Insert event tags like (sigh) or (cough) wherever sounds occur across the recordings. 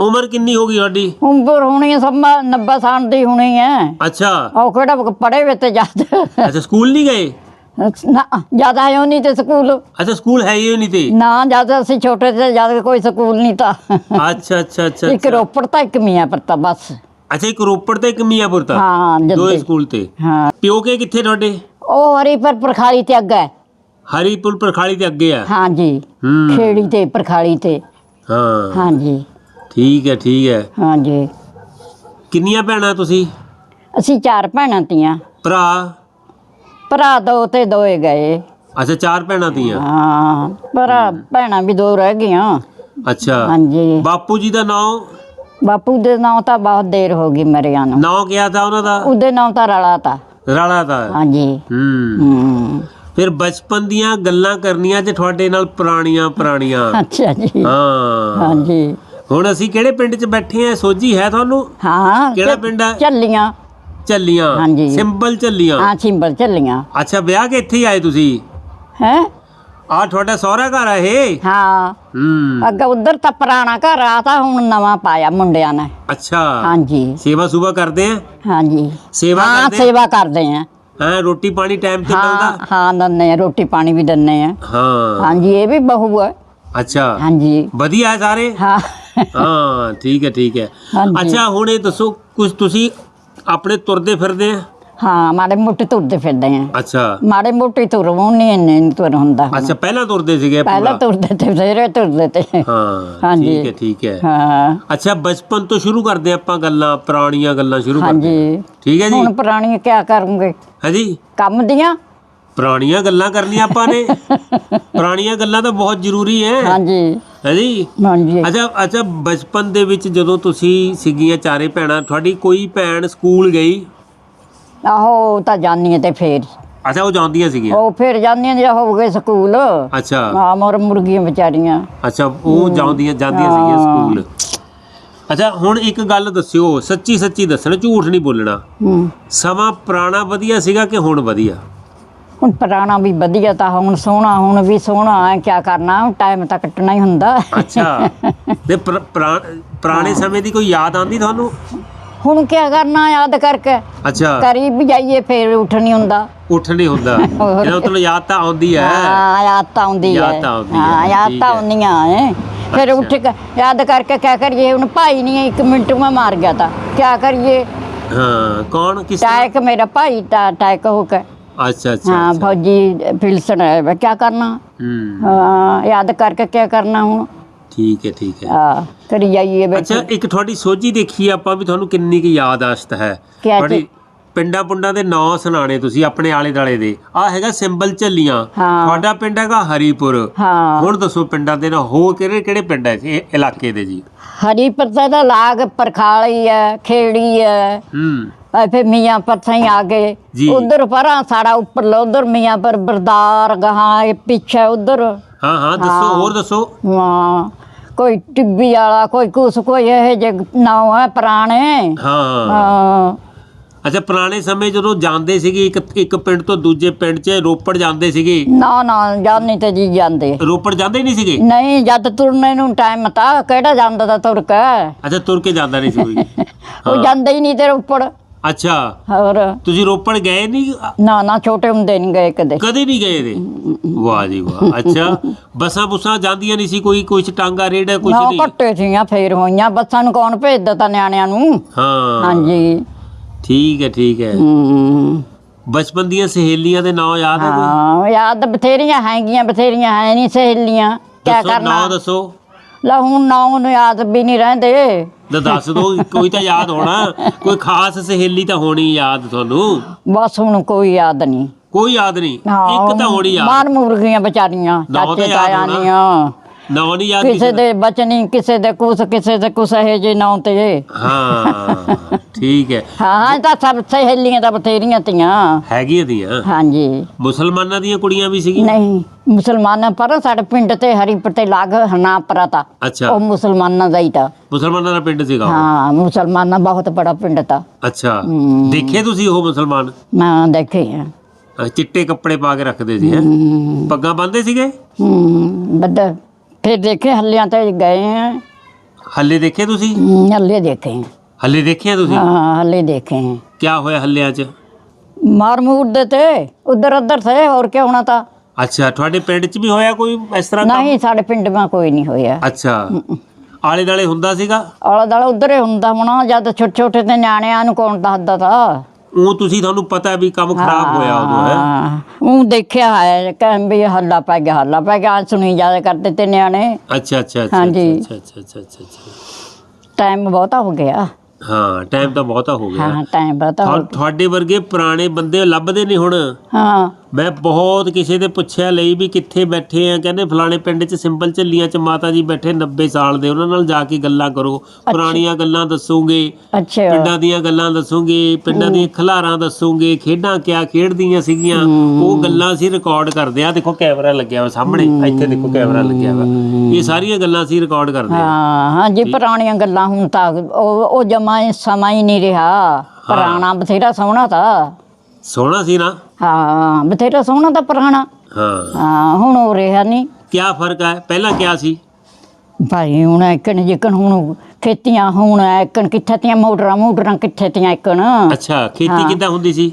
ਉਮਰ ਕਿੰਨੀ ਹੋ ਗਈ ਤੁਹਾਡੀ? ਉਮਰ ਹੋਣੀ ਸਭ 90 ਸਾਲ ਦੀ ਹੋਣੀ ਹੈ ਅੱਛਾ। ਉਹ ਕਿਹੜਾ ਪੜੇ ਵੇ ਤੇ ਜਦ। ਅੱਛਾ ਸਕੂਲ ਨਹੀਂ ਗਏ? ਨਾ ਜਦ ਆਇਓ ਨਹੀਂ ਤੇ ਸਕੂਲ। ਅੱਛਾ ਸਕੂਲ ਹੈ ਹੀ ਨਹੀਂ ਤੇ? ਨਾ ਜਦ ਅਸੀਂ ਛੋਟੇ ਤੇ ਜਦ ਕੋਈ ਸਕੂਲ ਨਹੀਂ ਤਾਂ। ਅੱਛਾ ਅੱਛਾ ਅੱਛਾ ਇੱਕ। ਰੋਪੜ ਤਾਂ ਇੱਕ ਮੀਆਂ ਪਰ ਤਾਂ ਬਸ। ਅੱਛਾ ਇੱਕ ਰੋਪੜ ਤੇ ਇੱਕ ਮੀਆਂਪੁਰ ਤਾਂ? ਹਾਂ ਜੱਦੇ ਸਕੂਲ ਤੇ? ਹਾਂ। ਪਿਓ ਕੇ ਕਿੱਥੇ ਤੁਹਾਡੇ? ਉਹ ਹਰੀ ਪਰ ਪ੍ਰਖਾਲੀ ਤੇ ਅੱਗਾ। ਹਰੀਪੁਰ ਪਰਖਾਲੀ ਦੇ ਅੱਗੇ ਆ? ਹਾਂ ਜੀ ਹੂੰ। ਖੇੜੀ ਤੇ ਪ੍ਰਖਾਲੀ ਤੇ। ਹਾਂ। ਹਾਂ ਜੀ ਠੀਕ ਹੈ ਠੀਕ ਹੈ। ਹਾਂ ਜੀ ਕਿੰਨੀਆਂ ਭੈਣਾਂ ਤੁਸੀਂ? ਅਸੀਂ ਚਾਰ ਭੈਣਾਂ ਤੀਆਂ। ਭਰਾ? ਭਰਾ ਦੋ ਤੇ ਦੋਏ ਗਏ। ਅੱਛਾ ਚਾਰ ਭੈਣਾਂ ਤੀਆਂ? ਹਾਂ ਭਰਾ ਭੈਣਾਂ ਵੀ ਦੋ ਰਹਿ ਗਈਆਂ। ਅੱਛਾ। ਹਾਂਜੀ। ਬਾਪੂ ਜੀ ਦਾ ਨਾਮ ਬਾਪੂ ਦੇ ਨਾਂ ਤਾਂ ਬਹੁਤ ਦੇਰ ਹੋ ਗਈ ਮਰਿਆ ਨੂੰ। ਨਾਮ ਕਿਹਾ ਤਾਂ ਉਹਨਾਂ ਦਾ? ਉਹਦੇ ਨਾਂ ਤਾਂ ਰਲਾ ਤਾ। ਰਾਲਾ ਦਾ ਹਾਂਜੀ। ਹੂੰ। ਹੂੰ। ਫਿਰ ਬਚਪਨ ਦੀਆਂ ਗੱਲਾਂ ਕਰਨੀਆਂ ਤੇ ਤੁਹਾਡੇ ਨਾਲ ਪੁਰਾਣੀਆਂ ਪੁਰਾਣੀਆਂ ਅੱਛਾ ਜੀ। ਹਾਂ। ਹਾਂਜੀ। ਹੁਣ ਅਸੀਂ ਕਿਹੜੇ ਪਿੰਡ 'ਚ ਬੈਠੇ ਆ? ਸੋਝੀ ਹੈ ਤੁਹਾਨੂੰ? ਹਾਂ ਕਿਹੜਾ ਪਿੰਡ ਹੈ ਚੱਲੀਆਂ ਚੱਲੀਆਂ ਹਾਂਜੀ। ਸਿੰਬਲ ਚੱਲੀਆਂ ਹਾਂ ਸਿੰਬਲ ਚੱਲੀਆਂ ਅੱਛਾ ਵਿਆਹ ਕੇ ਇੱਥੇ ਹੀ ਆਏ ਤੁਸੀਂ? ਹੈ? ਆ ਤੁਹਾਡਾ ਸਹੁਰਾ ਘਰ ਆ ਇਹ? ਹਾਂ। ਹੂੰ। ਅੱਗੇ ਉਧਰ ਤਾਂ ਪੁਰਾਣਾ ਘਰ ਆ ਤਾਂ ਹੁਣ ਨਵਾਂ ਪਾਇਆ ਮੁੰਡਿਆਂ ਨੇ। ਅੱਛਾ। ਹਾਂਜੀ। ਸੇਵਾ ਸੁਭਾ ਕਰਦੇ ਆ? ਹਾਂਜੀ। ਸੇਵਾ ਹਾਂ ਕਰਦੇ ਸੇਵਾ ਕਰਦੇ ਆ। ਹਾਂ ਰੋਟੀ ਪਾਣੀ ਟਾਈਮ ਤੇ ਹਾਂ ਮਿਲਦਾ? ਹਾਂ ਦੰਨੇ ਆ ਰੋਟੀ ਪਾਣੀ ਵੀ ਦੰਨੇ ਆ। ਹਾਂ। ਹਾਂਜੀ ਇਹ ਵੀ ਬਹੂ ਹੈ ਅੱਛਾ। ਹਾਂਜੀ। ਵਧੀਆ ਹੈ ਸਾਰੇ? ਹਾਂ। ਹਾਂ ਠੀਕ ਹੈ ਠੀਕ ਹੈ। ਹਾਂਜੀ। ਅੱਛਾ ਹੁਣ ਇਹ ਦੱਸੋ ਕੁਝ ਤੁਸੀਂ ਆਪਣੇ ਤੁਰਦੇ ਫਿਰਦੇ ਆ? ਹਾਂ ਮਾੜੇ ਮੋਟੇ ਤੁਰਦੇ ਫਿਰਦੇ ਆ। ਅੱਛਾ। ਮਾੜੇ ਮੋਟੇ ਤੁਰਵੋਂ ਨਹੀਂ ਇੰਨੇ ਨੀ ਤੁਰ ਹੁੰਦਾ ਹੁਣ। ਅੱਛਾ ਪਹਿਲਾਂ ਤੁਰਦੇ ਸੀਗੇ ਪਹਿਲਾਂ ਪੂਰਾ? ਤੁਰਦੇ ਤੇ ਫੇਰੇ ਤੁਰਦੇ ਤੇ। ਹਾਂ ਹਾਂਜੀ। ਠੀਕ ਹੈ ਠੀਕ ਹੈ। ਹਾਂ। ਅੱਛਾ ਬਚਪਨ ਤੋਂ ਸ਼ੁਰੂ ਕਰਦੇ ਆਪਾਂ ਗੱਲਾਂ ਪੁਰਾਣੀਆਂ ਗੱਲਾਂ ਸ਼ੁਰੂ ਕਰਦੇ ਹਾਂਜੀ। ਠੀਕ ਹੈ ਜੀ? ਹੁਣ ਪੁਰਾਣੀਆਂ ਕਿਆ ਕਰੂੰਗੇ? ਹਾਂਜੀ ਕੰਮ ਦੀਆਂ ਪੁਰਾਣੀਆਂ ਗੱਲਾਂ ਕਰਨੀਆਂ ਆਪਾਂ ਨੇ। (laughs) ਪੁਰਾਣੀਆਂ ਗੱਲਾਂ ਤਾਂ ਬਹੁਤ ਜ਼ਰੂਰੀ ਹੈ ਹਾਂਜੀ। ਹਾਂਜੀ ਹਾਂਜੀ। ਅੱਛਾ ਅੱਛਾ ਬਚਪਨ ਦੇ ਵਿੱਚ ਜਦੋਂ ਤੁਸੀਂ ਸੀਗੀਆਂ ਚਾਰੇ ਭੈਣਾਂ ਤੁਹਾਡੀ ਕੋਈ ਭੈਣ ਸਕੂਲ ਗਈ? ਆਹੋ ਉਹ ਤਾਂ ਜਾਨੀਆਂ ਤੇ ਫੇਰ। ਅੱਛਾ ਉਹ ਜਾਂਦੀਆਂ ਸੀਗੀਆਂ? ਉਹ ਫਿਰ ਜਾਂਦੀਆਂ ਜੇ ਹੋ ਗਏ ਸਕੂਲ। ਅੱਛਾ। ਆ ਮੋਰ ਮੁਰਗੀਆਂ ਵਿਚਾਰੀਆਂ। ਅੱਛਾ ਉਹ ਜਾਂਦੀਆਂ ਜਾਂਦੀਆਂ ਸੀਗੀਆਂ ਸਕੂਲ। ਅੱਛਾ ਹੁਣ ਇੱਕ ਗੱਲ ਦੱਸਿਓ ਸੱਚੀ ਸੱਚੀ ਦੱਸਣਾ ਝੂਠ ਨਹੀਂ ਬੋਲਣਾ। ਹੂੰ। ਸਮਾਂ ਪੁਰਾਣਾ ਵਧੀਆ ਸੀਗਾ ਕਿ ਹੁਣ ਵਧੀਆ? ਹੁਣ ਪੁਰਾਣਾ ਵੀ ਵਧੀਆ ਤਾਂ ਹੁਣ ਸੋਹਣਾ ਹੁਣ ਵੀ ਸੋਹਣਾ ਹੈ ਕਿਆ ਕਰਨਾ ਟਾਈਮ ਤਾਂ ਕੱਟਣਾ ਹੀ ਹੁੰਦਾ। ਅੱਛਾ। ਤੇ ਪੁਰਾਣੇ ਸਮੇਂ ਦੀ ਕੋਈ ਯਾਦ ਆਉਂਦੀ ਤੁਹਾਨੂੰ? ਹੁਣ ਕਿਆ ਕਰਨਾ ਯਾਦ ਕਰਕੇ? ਅੱਛਾ। ਕਰੀ ਵੀ ਜਾਈਏ ਫੇਰ ਉੱਠ ਨਹੀਂ ਹੁੰਦਾ। ਉੱਠ ਨਹੀਂ ਹੁੰਦਾ। (laughs) ਇਹਦਾ ਮਤਲਬ ਯਾਦ ਤਾਂ ਆਉਂਦੀ ਹੈ। ਹਾਂ ਯਾਦ ਤਾਂ ਆਉਂਦੀ ਹੈ। ਹੈ, ਯਾਦ ਤਾਂ। ਆਉਂਦੀਆਂ ਹੈ ਫਿਰ ਉੱਠ ਕੇ ਯਾਦ ਕਰਕੇ ਕਿਆ ਕਰੀਏ? ਹੁਣ ਭਾਈ ਨਹੀਂ ਇੱਕ ਮਿੰਟ ਮੈਂ ਮਾਰ ਗਿਆ ਤਾਂ। ਕਿਆ ਕਰੀਏ? ਹਾਂ ਕੌਣ ਕਿਸ? ਟੈਕ ਮੇਰਾ ਭਾਈ ਤਾਂ ਟੈਕ ਹੋ ਕੇ। ਅੱਛਾ ਅੱਛਾ ਹਾਂ ਅੱਛਾ। ਫੌਜੀ ਫਿਲਸਣ ਹੈ ਮੈਂ ਕਿਆ ਕਰਨਾ? ਹੂੰ। ਹਾਂ ਯਾਦ ਕਰਕੇ ਕਿਆ ਕਰਨਾ ਹੁਣ? ਠੀਕ ਹੈ ਠੀਕ ਹੈ। ਆ ਕਰੀ ਜਾਈਏ ਬੈਠੇ ਅੱਛਾ ਇੱਕ ਤੁਹਾਡੀ ਸੋਝੀ ਦੇਖੀ ਆਪਾਂ ਵੀ ਤੁਹਾਨੂੰ ਕਿੰਨੀ ਕੀ ਯਾਦਾਸ਼ਤ ਹੈ। ਕਿਆ ਚੀਜ਼? ਪਿੰਡਾਂ ਪੁੰਡਾਂ ਦੇ ਨਾਂ ਸੁਣਾਣੇ ਤੁਸੀਂ ਆਪਣੇ ਆਲੇ ਦਾਲੇ ਦੇ। ਆ ਹੈਗਾ ਸਿੰਬਲ ਝੱਲੀਆਂ। ਹਾਂ। ਤੁਹਾਡਾ ਪਿੰਡ ਹੈਗਾ ਹਰੀਪੁਰ। ਹਾਂ। ਹੁਣ ਦੱਸੋ ਪਿੰਡਾਂ ਦੇ ਨਾਂ ਹੋ ਕਿਹੜੇ ਕਿਹੜੇ ਪਿੰਡ ਹੈ ਇਹ ਇਲਾਕੇ ਦੇ ਜੀ? ਹਰੀ ਦਾ ਲਾਗ ਪਰਖਾਲੀ ਹੈ ਖੇੜੀ ਹੈ। ਹੂੰ। ਆ ਫਿਰ ਮੀਆਂ ਪਰਸਾਂ ਹੀ ਆ ਗਏ। ਜੀ। ਉਧਰ ਪਰਾਂ ਸਾਡਾ ਉੱਪਰ ਉਧਰ ਮੀਆਂ ਪਰ ਬਰਦਾਰ ਗਾਂ ਇਹ ਪਿੱਛੇ ਉਧਰ। ਹਾਂ ਹਾਂ ਦੱਸੋ। ਹੋਰ ਦੱਸੋ। ਹਾਂ ਕੋਈ ਟਿੱਬੀ ਵਾਲਾ ਕੋਈ ਕੁਛ ਕੋਈ ਇਹ ਜੇ ਨਾਮ ਹੈ ਪੁਰਾਣੇ। ਹਾਂ। ਹਾਂ। ਅੱਛਾ ਪੁਰਾਣੇ ਸਮੇਂ ਜਦੋਂ ਜਾਂਦੇ ਸੀਗੇ ਇੱਕ ਇੱਕ ਪਿੰਡ ਤੋਂ ਦੂਜੇ ਪਿੰਡ 'ਚ ਰੋਪੜ ਜਾਂਦੇ ਸੀਗੇ? ਨਾ ਨਾ ਜਾਨੀ ਤੇ ਜੀ ਜਾਂਦੇ। ਰੋਪੜ ਜਾਂਦੇ ਹੀ ਨਹੀਂ ਸੀਗੇ? ਨਹੀਂ ਜਦ ਤੁਰਨੇ ਨੂੰ ਟਾਈਮ ਤਾਂ ਕਿਹੜਾ ਜਾਂਦਾ ਤਾਂ ਤੁਰ ਕੇ? ਅੱਛਾ ਤੁਰ ਕੇ ਜਾਂਦਾ ਨਹੀਂ ਸੀ ਕੋਈ। (laughs) ਉਹ ਜਾਂਦੇ ਹੀ ਨਹੀਂ ਤੇ ਉੱਪਰ ਅੱਛਾ। ਹੋਰ? ਤੁਸੀਂ ਰੋਪੜ ਗਏ ਨਹੀਂ ਨਾ ਨਾ ਛੋਟੇ ਹੁੰਦੇ ਨਹੀਂ ਗਏ ਕਦੇ। ਕਦੇ ਨਹੀਂ ਗਏ ਦੇ ਵਾਹ ਜੀ ਵਾਹ। ਅੱਛਾ। ਬੱਸਾਂ ਬੁੱਸਾਂ ਜਾਂਦੀਆਂ ਨਹੀਂ ਸੀ ਕੋਈ? ਕੁਛ ਟਾਂਗਾ ਰੇੜਾ ਕੁਛ ਨਾ ਨਹੀਂ ਘੱਟੇ ਸੀਆਂ ਫੇਰ ਹੋਈਆਂ। ਬੱਸਾਂ ਨੂੰ ਕੌਣ ਭੇਜਦਾ ਤਾਂ ਨਿਆਣਿਆਂ ਨੂੰ? ਹਾਂ। ਹਾਂਜੀ। ਠੀਕ ਹੈ ਠੀਕ ਹੈ। ਹੂੰ ਬਚਪਨ ਦੀਆਂ ਸਹੇਲੀਆਂ ਦੇ ਨਾਂ ਯਾਦ ਹੈ ਕੋਈ? ਹਾਂ ਯਾਦ ਬਥੇਰੀਆਂ ਹੈਗੀਆਂ ਬਥੇਰੀਆਂ ਹੈ ਨਹੀਂ ਸਹੇਲੀਆਂ। ਕਿਆ ਦੱਸੋ ਕਰਨਾ? ਨਾਂ ਦੱਸੋ। ਲੈ ਹੁਣ ਨਾ ਉਹਨੂੰ ਯਾਦ ਵੀ ਨਹੀਂ ਰਹਿੰਦੇ। ਤਾਂ ਦੱਸ ਦੋ ਕੋਈ ਤਾਂ ਯਾਦ ਹੋਣਾ। ਕੋਈ ਖਾਸ ਸਹੇਲੀ ਤਾਂ ਹੋਣੀ ਯਾਦ ਤੁਹਾਨੂੰ? ਬਸ ਹੁਣ ਕੋਈ ਯਾਦ ਨਹੀਂ। ਕੋਈ ਯਾਦ ਨਹੀਂ? ਇੱਕ ਤਾਂ ਹੋਣੀ ਯਾਦ। ਮਾਰ ਮੁਰਗੀਆਂ ਵਿਚਾਰੀਆਂ ਤਾਂ ਚਾਚੇ ਯਾਦ ਤਾਇਆ ਹੋਣਾ। ਨੀਆਂ ਨਾਂ ਨਹੀਂ ਯਾਦ ਕਿਸੇ ਦਾ? ਬਚਨੀ ਕਿਸੇ ਦੇ ਕੁਛ ਕਿਸੇ ਦੇ ਕੁਛ ਇਹ ਜੇ ਨਾਂ ਤੇ। ਹਾਂ ਠੀਕ ਹੈ। ਹਾਂ ਤਾਂ ਸਭ ਸਹੇਲੀਆਂ ਤਾਂ ਬਥੇਰੀਆਂ ਤੀਆਂ ਹੈਗੀਆਂ ਦੀਆਂ ਹਾਂਜੀ। ਮੁਸਲਮਾਨਾਂ ਦੀਆਂ ਕੁੜੀਆਂ ਵੀ ਸੀਗੀਆਂ? ਨਹੀਂ ਮੁਸਲਮਾਨਾਂ ਪਰ ਸਾਡੇ ਪਿੰਡ ਤੇ ਹਰੀਪੁਰ ਤੇ ਲਾਗ ਹਨਾਪਰਾ ਤਾ। ਅੱਛਾ। ਉਹ ਮੁਸਲਮਾਨਾਂ ਦਾ ਹੀ ਤਾ। ਮੁਸਲਮਾਨਾਂ ਦਾ ਪਿੰਡ ਸੀਗਾ। ਹਾਂ ਮੁਸਲਮਾਨਾਂ ਬਹੁਤ ਬੜਾ ਪਿੰਡ ਤਾ। ਅੱਛਾ। ਦੇਖੇ ਤੁਸੀਂ ਉਹ ਮੁਸਲਮਾਨ? ਮੈਂ ਦੇਖੇ ਆ। ਚਿੱਟੇ ਕੱਪੜੇ ਪਾ ਕੇ ਰੱਖਦੇ ਸੀ? ਹੂੰ? ਪੱਗਾਂ ਬੰਨਦੇ ਸੀਗੇ? ਹੂੰ ਬੱਦ ਫਿਰ ਦੇਖੇ ਹੱਲਿਆਂ ਤੇ ਗਏ ਆ ਹੱਲੇ ਦੇਖੇ ਤੁਸੀਂ हम्म, हल्ले देखे हैं ਹੱਲੇ ਦੇਖਿਆ ਤੁਸੀਂ हाँ हल्ले देखे हैं ਕੀ ਹੋਇਆ ਹੱਲਿਆਂ 'ਚ मार मूर देते उधर उधर थे और क्या होना था ਅੱਛਾ ਤੁਹਾਡੇ ਪਿੰਡ 'ਚ ਵੀ ਹੋਇਆ ਕੋਈ ਇਸ ਤਰ੍ਹਾਂ ਕੰਮ ਨਹੀਂ ਸਾਡੇ ਪਿੰਡ ਮਾ ਕੋਈ ਨਹੀਂ ਹੋਇਆ ਅੱਛਾ ਆਲੇ ਦਾਲੇ ਹੁੰਦਾ ਸੀਗਾ ਆਲਾ ਦਾਲਾ ਉਧਰ ਹੀ ਹੁੰਦਾ ਹੋਣਾ ਜਦ ਛੋਟੇ ਛੋਟੇ ਤੇ ਨਿਆਣਿਆਂ ਨੂੰ ਕੌਣ ਦੱਸਦਾ ਤਾ ਉਹ ਤੁਸੀਂ ਤੁਹਾਨੂੰ ਪਤਾ ਵੀ ਕੰਮ ਖਰਾਬ ਹੋਇਆ ਉਦੋਂ ਹੈ ਉਹ ਦੇਖਿਆ ਹੈ ਕਹਿੰਦੇ ਵੀ ਹੱਲਾ ਪੈ ਗਿਆ ਹੱਲਾ ਪੈ ਗਿਆ ਆਹ ਸੁਣੀ ਜ਼ਿਆਦਾ ਕਰਦੇ ਤੇ ਨਿਆਣੇ। ਅੱਛਾ ਅੱਛਾ ਅੱਛਾ ਹਾਂਜੀ। ਅੱਛਾ ਅੱਛਾ ਅੱਛਾ ਅੱਛਾ ਅੱਛਾ। ਟਾਈਮ ਬਹੁਤਾ ਹੋ ਗਿਆ। ਹਾਂ ਟਾਈਮ ਤਾਂ ਬਹੁਤਾ ਹੋ ਗਿਆ। ਹਾਂ ਟਾਈਮ ਬਹੁਤਾ ਹੋ ਤੁਹਾ- ਤੁਹਾਡੇ ਵਰਗੇ ਪੁਰਾਣੇ ਬੰਦੇ ਲੱਭਦੇ ਨਹੀਂ ਹੁਣ। ਹਾਂ। ਮੈਂ ਬਹੁਤ ਕਿਸੇ ਦੇ ਪੁੱਛਿਆ ਲਈ ਵੀ ਕਿੱਥੇ ਬੈਠੇ ਆ। ਕਹਿੰਦੇ ਫਲਾਣੇ ਪਿੰਡ 'ਚ ਸਿੰਪਲ ਝੱਲੀਆਂ 'ਚ ਮਾਤਾ ਜੀ ਬੈਠੇ 90 ਸਾਲ ਦੇ ਉਹਨਾਂ ਨਾਲ ਜਾ ਕੇ ਗੱਲਾਂ ਕਰੋ। ਪੁਰਾਣੀਆਂ ਗੱਲਾਂ ਦੱਸੋਗੇ ਅੱਛਾ। ਪਿੰਡਾਂ ਦੀਆਂ ਗੱਲਾਂ ਦੱਸੋਗੇ ਪਿੰਡਾਂ ਦੀਆਂ ਖਲਾਰਾਂ ਦੱਸੋਗੇ ਖੇਡਾਂ ਕਿਆ ਖੇਡਦੀਆਂ ਸੀਗੀਆਂ ਉਹ ਗੱਲਾਂ ਅਸੀਂ ਰਿਕਾਰਡ ਕਰਦੇ ਆ। ਦੇਖੋ ਕੈਮਰਾ ਲੱਗਿਆ ਵਾ ਸਾਹਮਣੇ ਇੱਥੇ ਦੇਖੋ ਕੈਮਰਾ ਲੱਗਿਆ ਵਾ। ਇਹ ਸਾਰੀਆਂ ਗੱਲਾਂ ਅਸੀਂ ਰਿਕਾਰਡ ਕਰਦੇ ਆ। ਹਾਂ ਹਾਂ ਜੀ ਪੁਰਾਣੀਆਂ ਗੱਲਾਂ ਹੁਣ ਤਾਂ ਉਹ ਉਹ ਜਮਾ ਸਮਾਂ ਹੀ ਨਹੀਂ ਰਿਹਾ। ਪੁਰਾਣਾ ਬਥੇਰਾ ਸੋਹਣਾ ਤਾਂ। ਸੋਹਣਾ ਸੀ ਨਾ? ਹਾਂ ਬਥੇਰਾ ਸੋਹਣਾ ਤਾਂ ਪੁਰਾਣਾ। ਹਾਂ। ਹਾਂ ਹੁਣ ਹੋ ਰਿਹਾ ਨਹੀਂ। ਕਿਆ ਫ਼ਰਕ ਹੈ ਪਹਿਲਾਂ ਕਿਆ ਸੀ? ਭਾਈ ਹੁਣ ਇੱਕਣ ਜਿਕਣ ਹੁਣ ਖੇਤੀਆਂ ਹੁਣ ਇੱਕਣ ਕਿੱਥੇ ਤੀਆਂ ਮੋਟਰਾਂ ਮੋਟਰਾਂ ਕਿੱਥੇ ਤੀਆਂ ਇੱਕਣ। ਅੱਛਾ ਖੇਤੀ ਕਿੱਦਾਂ ਹੁੰਦੀ ਸੀ?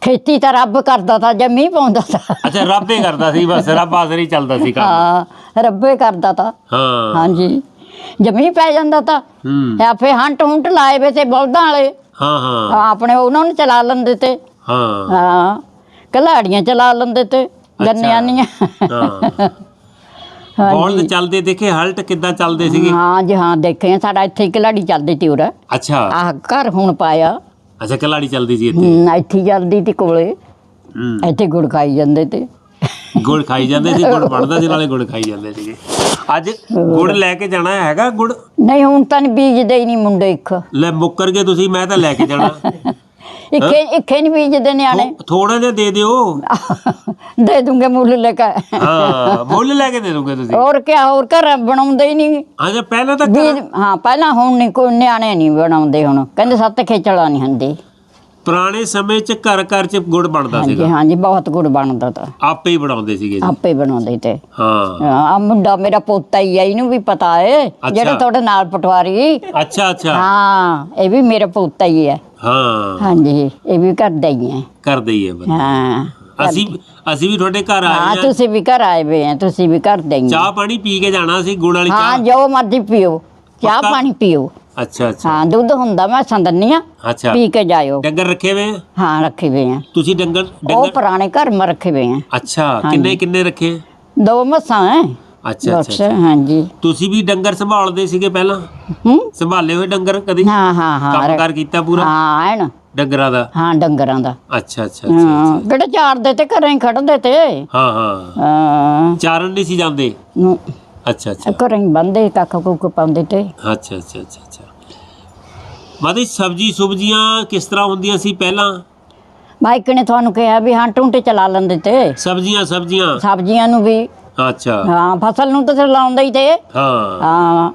ਖੇਤੀ ਤਾਂ ਰੱਬ ਕਰਦਾ ਤਾਂ ਜਾਂ ਮੀਂਹ ਪਾਉਂਦਾ ਤਾਂ। ਅੱਛਾ ਰੱਬ ਹੀ ਕਰਦਾ ਸੀ ਬਸ ਰੱਬ ਆਸਰੇ ਹੀ ਚੱਲਦਾ ਸੀ ਕੰਮ। ਹਾਂ ਰੱਬੇ ਕਰਦਾ ਤਾਂ। ਹਾਂ। ਹਾਂਜੀ। ਜਮੀ ਪੈ ਜਾਂਦਾ ਤਾਂ ਹੂੰ। ਆਪੇ ਹੰਟ ਹੁੰਟ ਲਾਏ ਵੇ ਤੇ ਬਲਦਾਂ ਵਾਲੇ। ਹਾਂ। ਹਾਂ, ਆਪਣੇ ਉਹਨਾਂ ਨੂੰ ਚਲਾ ਲੈਂਦੇ ਤੇ। ਹਾਂ। ਹਾਂ ਕਲਾੜੀਆਂ ਚਲਾ ਲੈਂਦੇ ਤੇ ਗੰਨਿਆਂ ਨੀਆਂ ਹਾਂ। ਬੋਲਦ ਚੱਲਦੇ ਦੇਖੇ ਹਲਟ ਕਿੱਦਾਂ ਚੱਲਦੇ ਸੀਗੇ? ਹਾਂ ਜੀ ਹਾਂ ਦੇਖੇ ਆ, ਸਾਡਾ ਇੱਥੇ ਹੀ ਕਲਾੜੀ ਚੱਲਦੀ ਤੀ ਉਰ। ਅੱਛਾ। ਆਹ ਘਰ ਹੁਣ ਪਾਇਆ। ਅੱਛਾ ਕਲਾੜੀ ਚੱਲਦੀ ਸੀ ਇੱਥੇ? ਹਮ, ਇੱਥੇ ਹੀ ਚੱਲਦੀ ਤੀ ਕੋਲੇ। ਹੂੰ। ਇੱਥੇ ਗੁੜ ਖਾਈ ਜਾਂਦੇ ਤੇ। ਗੁੜ ਖਾਈ ਜਾਂਦੇ ਸੀ ਗੁੜ ਬਣਦਾ ਸੀ ਨਾਲੇ ਗੁੜ ਖਾਈ ਜਾਂਦੇ ਸੀਗੇ। ਅੱਜ ਗੁੜ ਲੈ ਕੇ ਜਾਣਾ ਹੈਗਾ ਗੁੜ? ਨਹੀਂ ਹੁਣ ਤਾਂ ਨਹੀਂ ਬੀਜਦੇ ਹੀ ਨਹੀਂ ਮੁੰਡੇ ਇੱਕ। ਲੈ ਮੁੱਕਰ ਕੇ ਤੁਸੀਂ ਮੈਂ ਤਾਂ ਲੈ ਕੇ ਜਾਣਾ। ਇੱਕੇ ਇੱਕੇ ਨਹੀਂ ਬੀਜਦੇ ਨਿਆਣੇ। ਥੋੜਾ ਜਿਹਾ ਦੇ ਦਿਓ। (laughs) ਦੇ ਦੂੰਗੇ ਮੁੱਲ ਲੈ ਕੇ। ਹਾਂ ਮੁੱਲ ਲੈ ਕੇ ਦੇ ਦੋਗੇ ਤੁਸੀਂ। ਹੋਰ ਕਿਆ ਹੋਰ ਘਰ ਬਣਾਉਂਦੇ ਹੀ ਨਹੀਂ ਅੱਛਾ ਪਹਿਲਾਂ ਤਾਂ ਹਾਂ ਪਹਿਲਾਂ ਹੁਣ ਨਹੀਂ ਕੋਈ ਨਿਆਣੇ ਨਹੀਂ ਬਣਾਉਂਦੇ ਹੁਣ। ਕਹਿੰਦੇ ਸੱਤ ਖੇਚਲਾ ਨਹੀਂ ਹੁੰਦੀ। ਪੁਰਾਣੇ ਸਮੇਂ 'ਚ ਘਰ ਘਰ 'ਚ ਗੁੜ ਬਣਦਾ ਹਾਂਜੀ ਸੀਗਾ। ਹਾਂਜੀ ਬਹੁਤ ਗੁੜ ਬਣਦਾ ਤਾਂ। ਆਪੇ ਹੀ ਬਣਾਉਂਦੇ ਸੀਗੇ ਜੀ। ਆਪੇ ਬਣਾਉਂਦੇ ਤੇ। ਹਾਂ। ਆ ਮੁੰਡਾ ਮੇਰਾ ਪੋਤਾ ਹੀ ਹੈ ਇਹਨੂੰ ਵੀ ਪਤਾ ਹੈ ਜਿਹੜਾ ਤੁਹਾਡੇ ਨਾਲ ਪਟਵਾਰੀ। ਅੱਛਾ ਅੱਛਾ। ਹਾਂ ਇਹ ਵੀ ਮੇਰਾ ਪੋਤਾ ਹੀ ਹੈ ਹਾਂ। ਹਾਂਜੀ ਇਹ ਵੀ ਕਰਦਾ ਹੀ ਹੈ ਕਰਦੇ ਹੀ ਹੈ ਬੰਦਾ। ਹਾਂ ਅਸੀਂ ਅਸੀਂ ਵੀ ਤੁਹਾਡੇ ਘਰ ਹਾਂ ਆਏ ਆ। ਤੁਸੀਂ ਵੀ ਘਰ ਆਏ ਵੇ ਆ ਤੁਸੀਂ ਵੀ ਕਰ ਦੇਂਗੇ ਚਾਹ ਪਾਣੀ ਪੀ ਕੇ ਜਾਣਾ ਸੀ ਗੁੜ ਵਾਲੀ ਹਾਂ ਚਾਹ? ਜੋ ਮਰਜ਼ੀ ਪੀਓ। ਚਾਹ ਪੱਕਾ? ਪਾਣੀ ਪੀਓ। ਅੱਛਾ ਅੱਛਾ। ਹਾਂ ਦੁੱਧ ਹੁੰਦਾ ਮੈਂ ਸੰਦਨੀਆਂ ਅੱਛਾ। ਪੀ ਕੇ ਜਾਇਓ। ਡੰਗਰ ਰੱਖੇ ਵੇ ਹਾਂ ਰੱਖੇ ਵੇ ਆ। ਤੁਸੀਂ ਡੰਗਰ ਉਹ ਡੰਗਰ ਪੁਰਾਣੇ ਘਰ ਮੈਂ ਰੱਖੇ ਵੇ ਆ। ਅੱਛਾ ਕਿੰਨੇ ਕਿੰਨੇ ਰੱਖੇ? ਦੋ ਮਸਾਂ ਹੈ ਅੱਛਾ ਬਸ ਅੱਛਾ। ਹਾਂਜੀ। ਤੁਸੀਂ ਵੀ ਡੰਗਰ ਸੰਭਾਲਦੇ ਸੀਗੇ ਪਹਿਲਾਂ? ਹੂੰ? ਸੰਭਾਲੇ ਹੋਏ ਡੰਗਰ ਕਦੀ? ਹਾਂ ਹਾਂ ਹਾਂ। ਕੰਮਕਾਰ ਕੀਤਾ ਪੂਰਾ? ਹਾਂ ਐਨ। ਡੰਗਰਾਂ ਦਾ? ਹਾਂ ਡੰਗਰਾਂ ਦਾ। ਅੱਛਾ ਅੱਛਾ ਅੱਛਾ ਹਾਂ ਕਿਹੜੇ ਚਾਰਦੇ ਤੇ ਘਰੇ ਹੀ ਖੜਦੇ ਤੇ। ਹਾਂ ਹਾਂ। ਹਾਂ। ਚਾਰਨ ਨਹੀਂ ਸੀ ਜਾਂਦੇ? ਨੂੰ ਅੱਛਾ ਅੱਛਾ। ਘਰੇ ਹੀ ਬੰਦੇ ਕੱਖ ਕੁੱਖ ਪਾਉਂਦੇ ਤੇ। ਅੱਛਾ ਅੱਛਾ ਅੱਛਾ ਅੱਛਾ। ਮਾਦੀ ਸਬਜੀ ਸੁਬਜੀਆਂ ਕਿਸ ਤਰ੍ਹਾਂ ਹੁੰਦੀਆਂ ਸੀ ਪਹਿਲਾਂ? ਮਾਈਕ ਨੇ ਤੁਹਾਨੂੰ ਕਿਹਾ ਵੀ ਹਾਂ ਟੁੰਟੇ ਚਲਾ ਲੈਂਦੇ ਤੇ। ਸਬਜੀਆਂ ਸਬਜੀਆਂ? ਸਬਜ਼ੀਆਂ ਨੂੰ ਵੀ। ਅੱਛਾ। ਹਾਂ ਫਸਲ ਨੂੰ ਤਾਂ ਚਲਾਉਂਦੇ ਹੀ ਤੇ। ਹਾਂ। ਹਾਂ।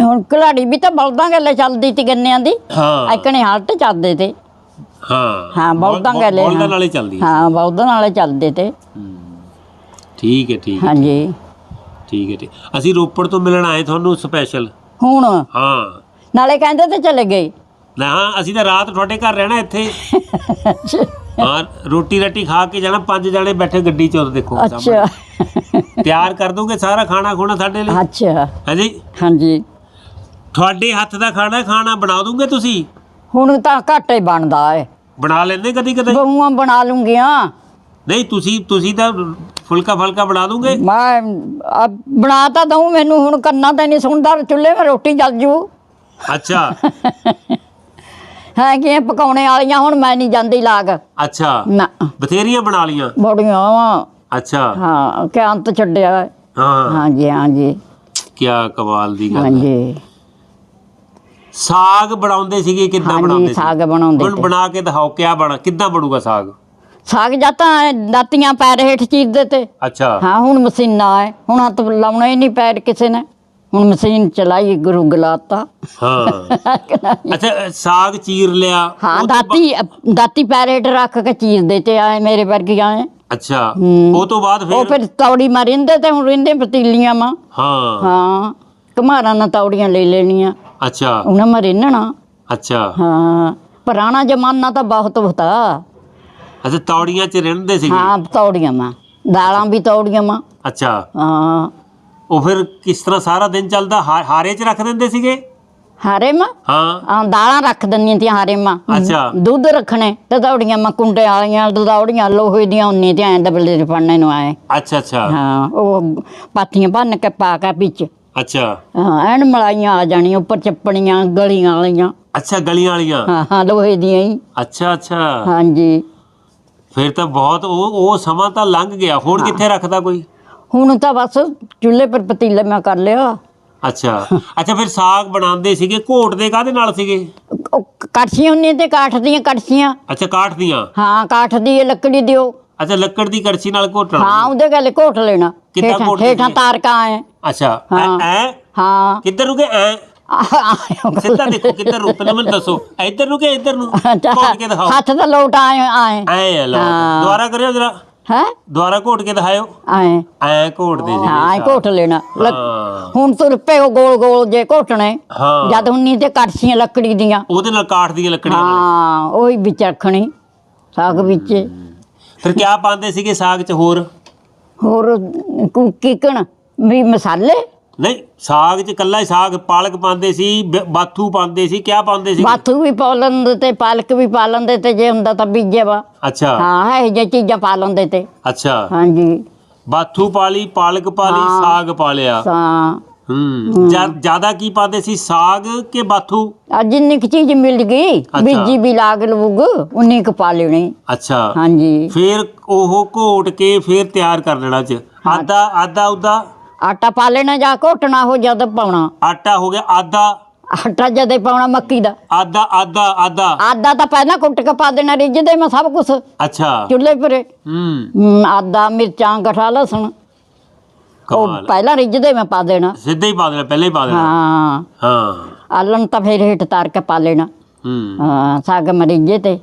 ਹੁਣ ਕਲਾੜੀ ਵੀ ਤਾਂ ਬਲਦਾਂ ਗੱਲੇ ਚੱਲਦੀ ਤੀ ਗੰਨਿਆਂ ਦੀ। ਹਾਂ। ਐਕਣੇ ਹਲਟ ਚੱਲਦੇ ਤੇ। ਹਾਂ। ਹਾਂ ਬਲਦਾਂ ਬੌਲ- ਗੱਲੇ ਬੌਲਦਾਂ। ਨਾਲੇ ਚੱਲਦੀ ਹੈ। ਹਾਂ ਬਲਦਾਂ ਨਾਲੇ ਚੱਲਦੇ ਤੇ। ਠੀਕ ਹੈ ਠੀਕ ਹੈ ਹਾਂਜੀ। ਠੀਕ ਹੈ ਠੀਕ ਅਸੀਂ ਰੋਪੜ ਤੋਂ ਮਿਲਣ ਆਏ ਤੁਹਾਨੂੰ ਸਪੈਸ਼ਲ ਹੁਣ? ਹਾਂ। ਨਾਲੇ ਕਹਿੰਦੇ ਤੇ ਚਲੇ ਗਏ। ਨਾ ਹਾਂ ਅਸੀਂ ਤਾਂ ਰਾਤ ਤੁਹਾਡੇ ਘਰ ਰਹਿਣਾ ਇੱਥੇ। (laughs) ਹਾਂ ਰੋਟੀ ਰੱਟੀ ਖਾ ਕੇ ਜਾਣਾ ਪੰਜ ਜਾਣੇ ਬੈਠੇ ਗੱਡੀ 'ਚ ਉਹ ਦੇਖੋ। ਅੱਛਾ। ਤਿਆਰ ਕਰ ਦੋਗੇ ਸਾਰਾ ਖਾਣਾ ਖੋਣਾ ਸਾਡੇ ਲਈ? ਅੱਛਾ। ਹਾਂਜੀ। ਹਾਂਜੀ। ਤੁਹਾਡੇ ਹੱਥ ਦਾ ਖਾਣਾ ਖਾਣਾ ਬਣਾ ਦੋਗੇ ਤੁਸੀਂ? ਹੁਣ ਤਾਂ ਘੱਟ ਹੀ ਬਣਦਾ ਏ। ਬਣਾ ਲੈਂਦੇ ਕਦੀ ਕਦੇ ਬਹੂਆਂ ਬਣਾ ਲੂੰਗੀਆਂ। ਨਹੀਂ ਤੁਸੀਂ ਤੁਸੀਂ ਤਾਂ ਫੁਲਕਾ ਫਲਕਾ ਬਣਾ ਦੋਗੇ? ਮੈਂ ਆ ਬਣਾ ਤਾਂ ਦਊਂ ਮੈਨੂੰ ਹੁਣ ਕੰਨਾਂ ਤੇ ਨਹੀਂ ਸੁਣਦਾ ਚੁੱਲ੍ਹੇ 'ਤੇ ਰੋਟੀ ਜਲ ਜੂ। ਅੱਛਾ। ਹੈ ਕਿ ਪਕਾਉਣੇ ਵਾਲੀਆਂ ਹੁਣ ਮੈਂ ਨਹੀਂ ਜਾਂਦੀ ਲਾਗ। ਅੱਛਾ। ਨਾ। ਬਥੇਰੀਆਂ ਬਣਾ ਲੀਆਂ? ਬੜੀਆਂ ਵਾਂ। ਅੱਛਾ। ਹਾਂ ਕਿ ਅੰਤ ਛੱਡਿਆ। ਹੈ। ਹਾਂ ਹਾਂਜੀ ਹਾਂਜੀ। ਕੀ ਕਮਾਲ ਦੀ ਗੱਲ ਹੈ। ਹਾਂਜੀ ਸਾਗ ਬਣਾਉਂਦੇ ਸੀਗੇ ਕਿੱਦਾਂ ਹਾਂਜੀ ਬਣਾਉਂਦੇ ਸੀ? ਸਾਗ ਬਣਾਉਂਦੇ ਹੁਣ ਤੇ ਬਣਾ ਕੇ ਦਿਖਾਓ ਕਿਆ ਬਣਾ ਕਿੱਦਾਂ ਬਣੂਗਾ ਸਾਗ? ਸਾਗ ਜਾਂ ਤਾਂ ਦਾਤੀਆਂ ਪੈਰ ਹੇਠ ਚੀਰਦੇ ਤੇ। ਅੱਛਾ। ਹਾਂ ਹੁਣ ਮਸ਼ੀਨਾਂ ਹੈ ਹੁਣ ਹੱਥ ਲਾਉਣਾ ਹੀ ਨਹੀਂ ਪੈਰ ਕਿਸੇ ਨੇ। ਹੁਣ ਮਸ਼ੀਨ ਚਲਾਈ ਗੁਰੂ ਗਲਾਤਾ। ਹਾਂ। (laughs) ਅੱਛਾ ਅ, ਸਾਗ ਚੀਰ ਲਿਆ। ਹਾਂ ਦਾਤੀ ਦਾਤੀ ਪੈਰ ਹੇਠ ਰੱਖ ਕੇ ਚੀਰਦੇ ਤੇ ਆਏ ਮੇਰੇ ਵਰਗੀਆਂ ਐ। ਅੱਛਾ। ਉਹ ਤੋਂ ਬਾਅਦ ਉਹ ਫਿਰ? ਫਿਰ ਤੌੜੀ ਮਾਰਿੰਦੇ ਤੇ ਹੁਣ ਰਿੰਦੇ ਪਤੀਲੀਆਂ ਮਾ। ਹਾਂ। ਹਾਂ ਘਮਾਰਾਂ ਨਾਲ ਤੌੜੀਆਂ ਲੈ ਲੈਣੀਆਂ। ਅੱਛਾ। ਉਹਨਾਂ ਮੈਂ ਰਿੰਨਣਾ। ਅੱਛਾ। ਹਾਂ ਪੁਰਾਣਾ ਜ਼ਮਾਨਾ ਤਾਂ ਬਹੁਤ ਹੁੰਦਾ ਅੱਛਾ ਤੌੜੀਆਂ 'ਚ ਰਹਿੰਦੇ ਸੀਗੇ। ਹਾਂ ਤੌੜੀਆਂ ਮਾਂ ਦਾਲਾਂ ਵੀ ਤੌੜੀਆਂ ਮਾਂ ਅੱਛਾ। ਹਾਂ। ਉਹ ਫਿਰ ਕਿਸ ਤਰ੍ਹਾਂ ਸਾਰਾ ਦਿਨ ਚੱਲਦਾ? ਹਾ- ਹਾਰੇ 'ਚ ਰੱਖ ਦਿੰਦੇ ਸੀਗੇ? ਹਾਰੇ ਮਾਂ ਹਾਂ। ਆ ਦਾਲਾਂ ਰੱਖ ਦਿੰਦੀਆਂ ਤੀਆਂ ਹਾਰੇ ਮਾਂ ਅੱਛਾ। ਦੁੱਧ ਰੱਖਣੇ ਤੇ ਦੌੜੀਆਂ ਮਾਂ ਕੁੰਡੇ ਵਾਲੀਆਂ ਦੌੜੀਆਂ ਲੋਹੇ ਦੀਆਂ ਉੰਨੀ ਤੇ ਐਂ ਦਬਲੇ ਦੇ ਫੜਨੇ ਨੂੰ ਆਏ। ਅੱਛਾ ਅੱਛਾ। ਹਾਂ ਉਹ ਪਾਥੀਆਂ ਭੰਨ ਕੇ ਪਾ ਕੇ ਵਿੱਚ। ਅੱਛਾ। ਹਾਂ ਐਨ ਮਲਾਈਆਂ ਆ ਜਾਣੀਆਂ ਉੱਪਰ ਚੱਪਣੀਆਂ ਗਲੀਆਂ ਵਾਲੀਆਂ। ਅੱਛਾ ਗਲੀਆਂ ਵਾਲੀਆਂ। ਹਾਂ ਹਾਂ ਲੋਹੇ ਦੀਆਂ ਹੀ। ਅੱਛਾ ਅੱਛਾ। ਹਾਂਜੀ। ਫਿਰ ਤਾਂ ਬਹੁਤ ਉਹ ਉਹ ਸਮਾਂ ਤਾਂ ਲੰਘ ਗਿਆ। ਹੁਣ ਕਿੱਥੇ ਰੱਖਦਾ ਕੋਈ? ਹੁਣ ਤਾਂ ਬਸ ਚੁੱਲ੍ਹੇ ਪਰ ਪਤੀਲੇ ਮੈਂ ਕਰ ਲਿਆ। ਅੱਛਾ। ਅੱਛਾ ਫਿਰ ਸਾਗ ਬਣਾਉਂਦੇ ਸੀਗੇ। ਘੋਟਦੇ ਕਾਹਦੇ ਨਾਲ ਸੀਗੇ? ਉਹ ਕੜਛੀਆਂ ਹੁੰਦੀਆਂ ਤੇ ਕਾਠ ਦੀਆਂ ਕੜਛੀਆਂ ਅੱਛਾ ਕਾਠ ਦੀਆਂ ਹਾਂ ਕਾਠ ਦੀ ਇਹ ਲੱਕੜੀ ਦਿਓ। ਅੱਛਾ ਲੱਕੜ ਦੀ ਕੜਛੀ ਨਾਲ ਘੋਟਣਾ ਹਾਂ ਉਹਦੇ ਗੱਲ ਘੋਟ ਲੈਣਾ। ਕਿੱਦਾਂ ਘੋਟਦੇ ਹੇਠਾਂ? ਤਾਰਕਾਂ ਐ। ਅੱਛਾ। ਹਾਂ। ਐ? ਹਾਂ। ਕਿੱਧਰ ਨੂੰ ਕਿ ਐ ਸਿੱਧਾ ਦੇਖੋ ਕਿੱਧਰ ਨੂੰ ਪਹਿਲਾਂ ਮੈਨੂੰ ਦੱਸੋ। ਇੱਧਰ ਨੂੰ ਕਿ ਇੱਧਰ ਨੂੰ? ਘੋਟ ਕੇ ਦਿਖਾਓ। ਹੱਥ ਦਾ ਲੋਟ ਆਏ ਆਏ। ਐ ਲਓ ਹਾਂ। ਦੁਬਾਰਾ ਕਰਿਓ ਜਰਾ। ਹੈ? ਦੁਬਾਰਾ ਘੋਟ ਕੇ ਦਿਖਾਇਓ। ਆਏ। ਐ ਘੋਟਦੇ ਸੀ ਹਾਂ ਐਂ ਘੋਟ ਲੈਣਾ। ਹਾਂ। ਹੁਣ ਤੁਰ ਪਏ ਉਹ ਗੋਲ ਗੋਲ ਜੇ ਘੋਟਣੇ। ਹਾਂ। ਜਦ ਹੁੰਨੀ ਤੇ ਕੜਛੀਆਂ ਲੱਕੜੀ ਦੀਆਂ। ਉਹਦੇ ਨਾਲ ਕਾਠ ਦੀਆਂ ਲੱਕੜੀਆਂ ਹਾਂ ਉਹੀ ਵਿੱਚ ਰੱਖਣੀ। ਸਾਗ ਵਿੱਚ। ਫਿਰ ਕਿਆ ਪਾਉਂਦੇ ਸੀਗੇ ਸਾਗ 'ਚ ਹੋਰ? ਹੋਰ ਕੁ- ਕਿਕਣ ਵੀ ਮਸਾਲੇ? ਨਹੀਂ ਸਾਗ 'ਚ ਕੱਲਾ ਹੀ ਸਾਗ ਪਾਲਕ ਪਾਉਂਦੇ ਸੀ ਬ- ਬਾਥੂ ਪਾਉਂਦੇ ਸੀ ਕਿਆ ਪਾਉਂਦੇ ਸੀ? ਬਾਥੂ ਵੀ ਪਾ ਲੈਂਦੇ ਤੇ ਪਾਲਕ ਵੀ ਪਾ ਲੈਂਦੇ ਤੇ ਜੇ ਹੁੰਦਾ ਤਾਂ ਬੀਜੇ ਵਾ। ਅੱਛਾ। ਹਾਂ ਇਹ ਜੇ ਚੀਜ਼ਾਂ ਪਾ ਲੈਂਦੇ ਤੇ। ਅੱਛਾ। ਹਾਂਜੀ। ਬਾਥੂ ਪਾਲੀ ਪਾਲਕ ਪਾਲੀ ਹਾਂ। ਸਾਗ ਪਾਲਿਆ ਤਾਂ ਹੂੰ। ਜ਼ਿਆਦਾ ਕੀ ਪਾਉਂਦੇ ਸੀ ਸਾਗ ਕਿ ਬਾਥੂ? ਆ ਜਿੰਨੀ ਕੁ ਚੀਜ਼ ਮਿਲ ਗਈ ਬੀਜੀ ਵੀ ਲਾਗ ਲਵੂਗ ਉਨੀ ਕੁ ਪਾ ਲੈਣੀ। ਅੱਛਾ। ਹਾਂਜੀ। ਫਿਰ ਉਹ ਘੋਟ ਕੇ ਫਿਰ ਤਿਆਰ ਕਰ ਲੈਣਾ ਚ। ਆਦਾ ਆਦਾ ਉਦਾ ਆਟਾ ਪਾ ਲੈਣਾ ਜਾਂ ਘੋਟਣਾ ਹੋ ਜਦ ਪਾਉਣਾ। ਆਟਾ ਹੋ ਗਿਆ ਆਦਾ ਆਟਾ ਜਦੇ ਪਾਉਣਾ ਮੱਕੀ ਦਾ। ਆਦਾ ਆਦਾ ਆਦਾ ਆਦਾ ਤਾਂ ਪਹਿਲਾਂ ਕੁੱਟ ਕੇ ਪਾ ਦੇਣਾ ਰਿੱਝਦੇ ਮੈਂ ਸਭ ਕੁਝ ਅੱਛਾ। ਚੁੱਲ੍ਹੇ ਪਰੇ। ਹੂੰ। ਆਦਾ ਮਿਰਚਾਂ ਗਠਾ ਲਸਣ। ਉਹ ਕਮਾਲ। ਪਹਿਲਾਂ ਰਿੱਝਦੇ ਮੈਂ ਪਾ ਦੇਣਾ। ਸਿੱਧਾ ਹੀ ਪਾ ਦੇਣਾ ਪਹਿਲੇ ਹੀ ਪਾ ਦੇਣਾ। ਹਾਂ। ਹਾਂ। ਆਲਣ ਤਾਂ ਫਿਰ ਹੇਠ ਤਾਰ ਕੇ ਪਾ ਲੈਣਾ। ਹੂੰ। ਹਾਂ ਸਾਗ ਮਰੀਜੇ ਤੇ।